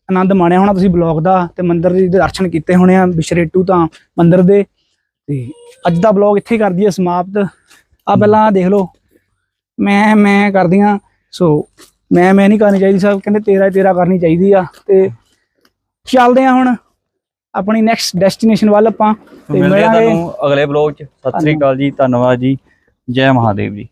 ਆਨੰਦ ਮਾਣਿਆ ਹੋਣਾ ਤੁਸੀਂ ਬਲੌਗ ਦਾ ਤੇ ਮੰਦਿਰ ਦੇ ਦਰਸ਼ਨ ਕੀਤੇ ਹੋਣੇ ਆ ਬਿਸ਼ਰੇਟੂ ਤਾਂ ਮੰਦਿਰ ਦੇ। ਤੇ ਅੱਜ ਦਾ ਬਲੌਗ ਇੱਥੇ ਹੀ ਕਰ ਦਈਏ ਸਮਾਪਤ। ਆ ਪਹਿਲਾਂ ਦੇਖ ਲਓ। ਮੈਂ ਮੈਂ ਕਰਦੀਆਂ ਸੋ ਮੈਂ ਮੈਂ ਨਹੀਂ ਕਰਨੀ ਚਾਹੀਦੀ ਸਭ। ਕਹਿੰਦੇ ਤੇਰਾ ਹੀ ਤੇਰਾ ਕਰਨੀ ਚਾਹੀਦੀ ਆ। ਤੇ ਚੱਲਦੇ ਆ ਹੁਣ। ਆਪਣੀ ਨੈਕਸਟ ਡੈਸਟੀਨੇਸ਼ਨ ਵੱਲ ਆਪਾਂ। ਤੇ
ਮਿਲਦੇ
ਮਿਲਾਂਗੇ।
ਤੁਹਾਨੂੰ ਅਗਲੇ ਬਲੌਗ 'ਚ। ਸਤਿ ਸ੍ਰੀ ਅਕਾਲ ਜੀ ਧੰਨਵਾਦ ਜੀ। ਜੈ ਮਹਾਦੇਵ ਜੀ।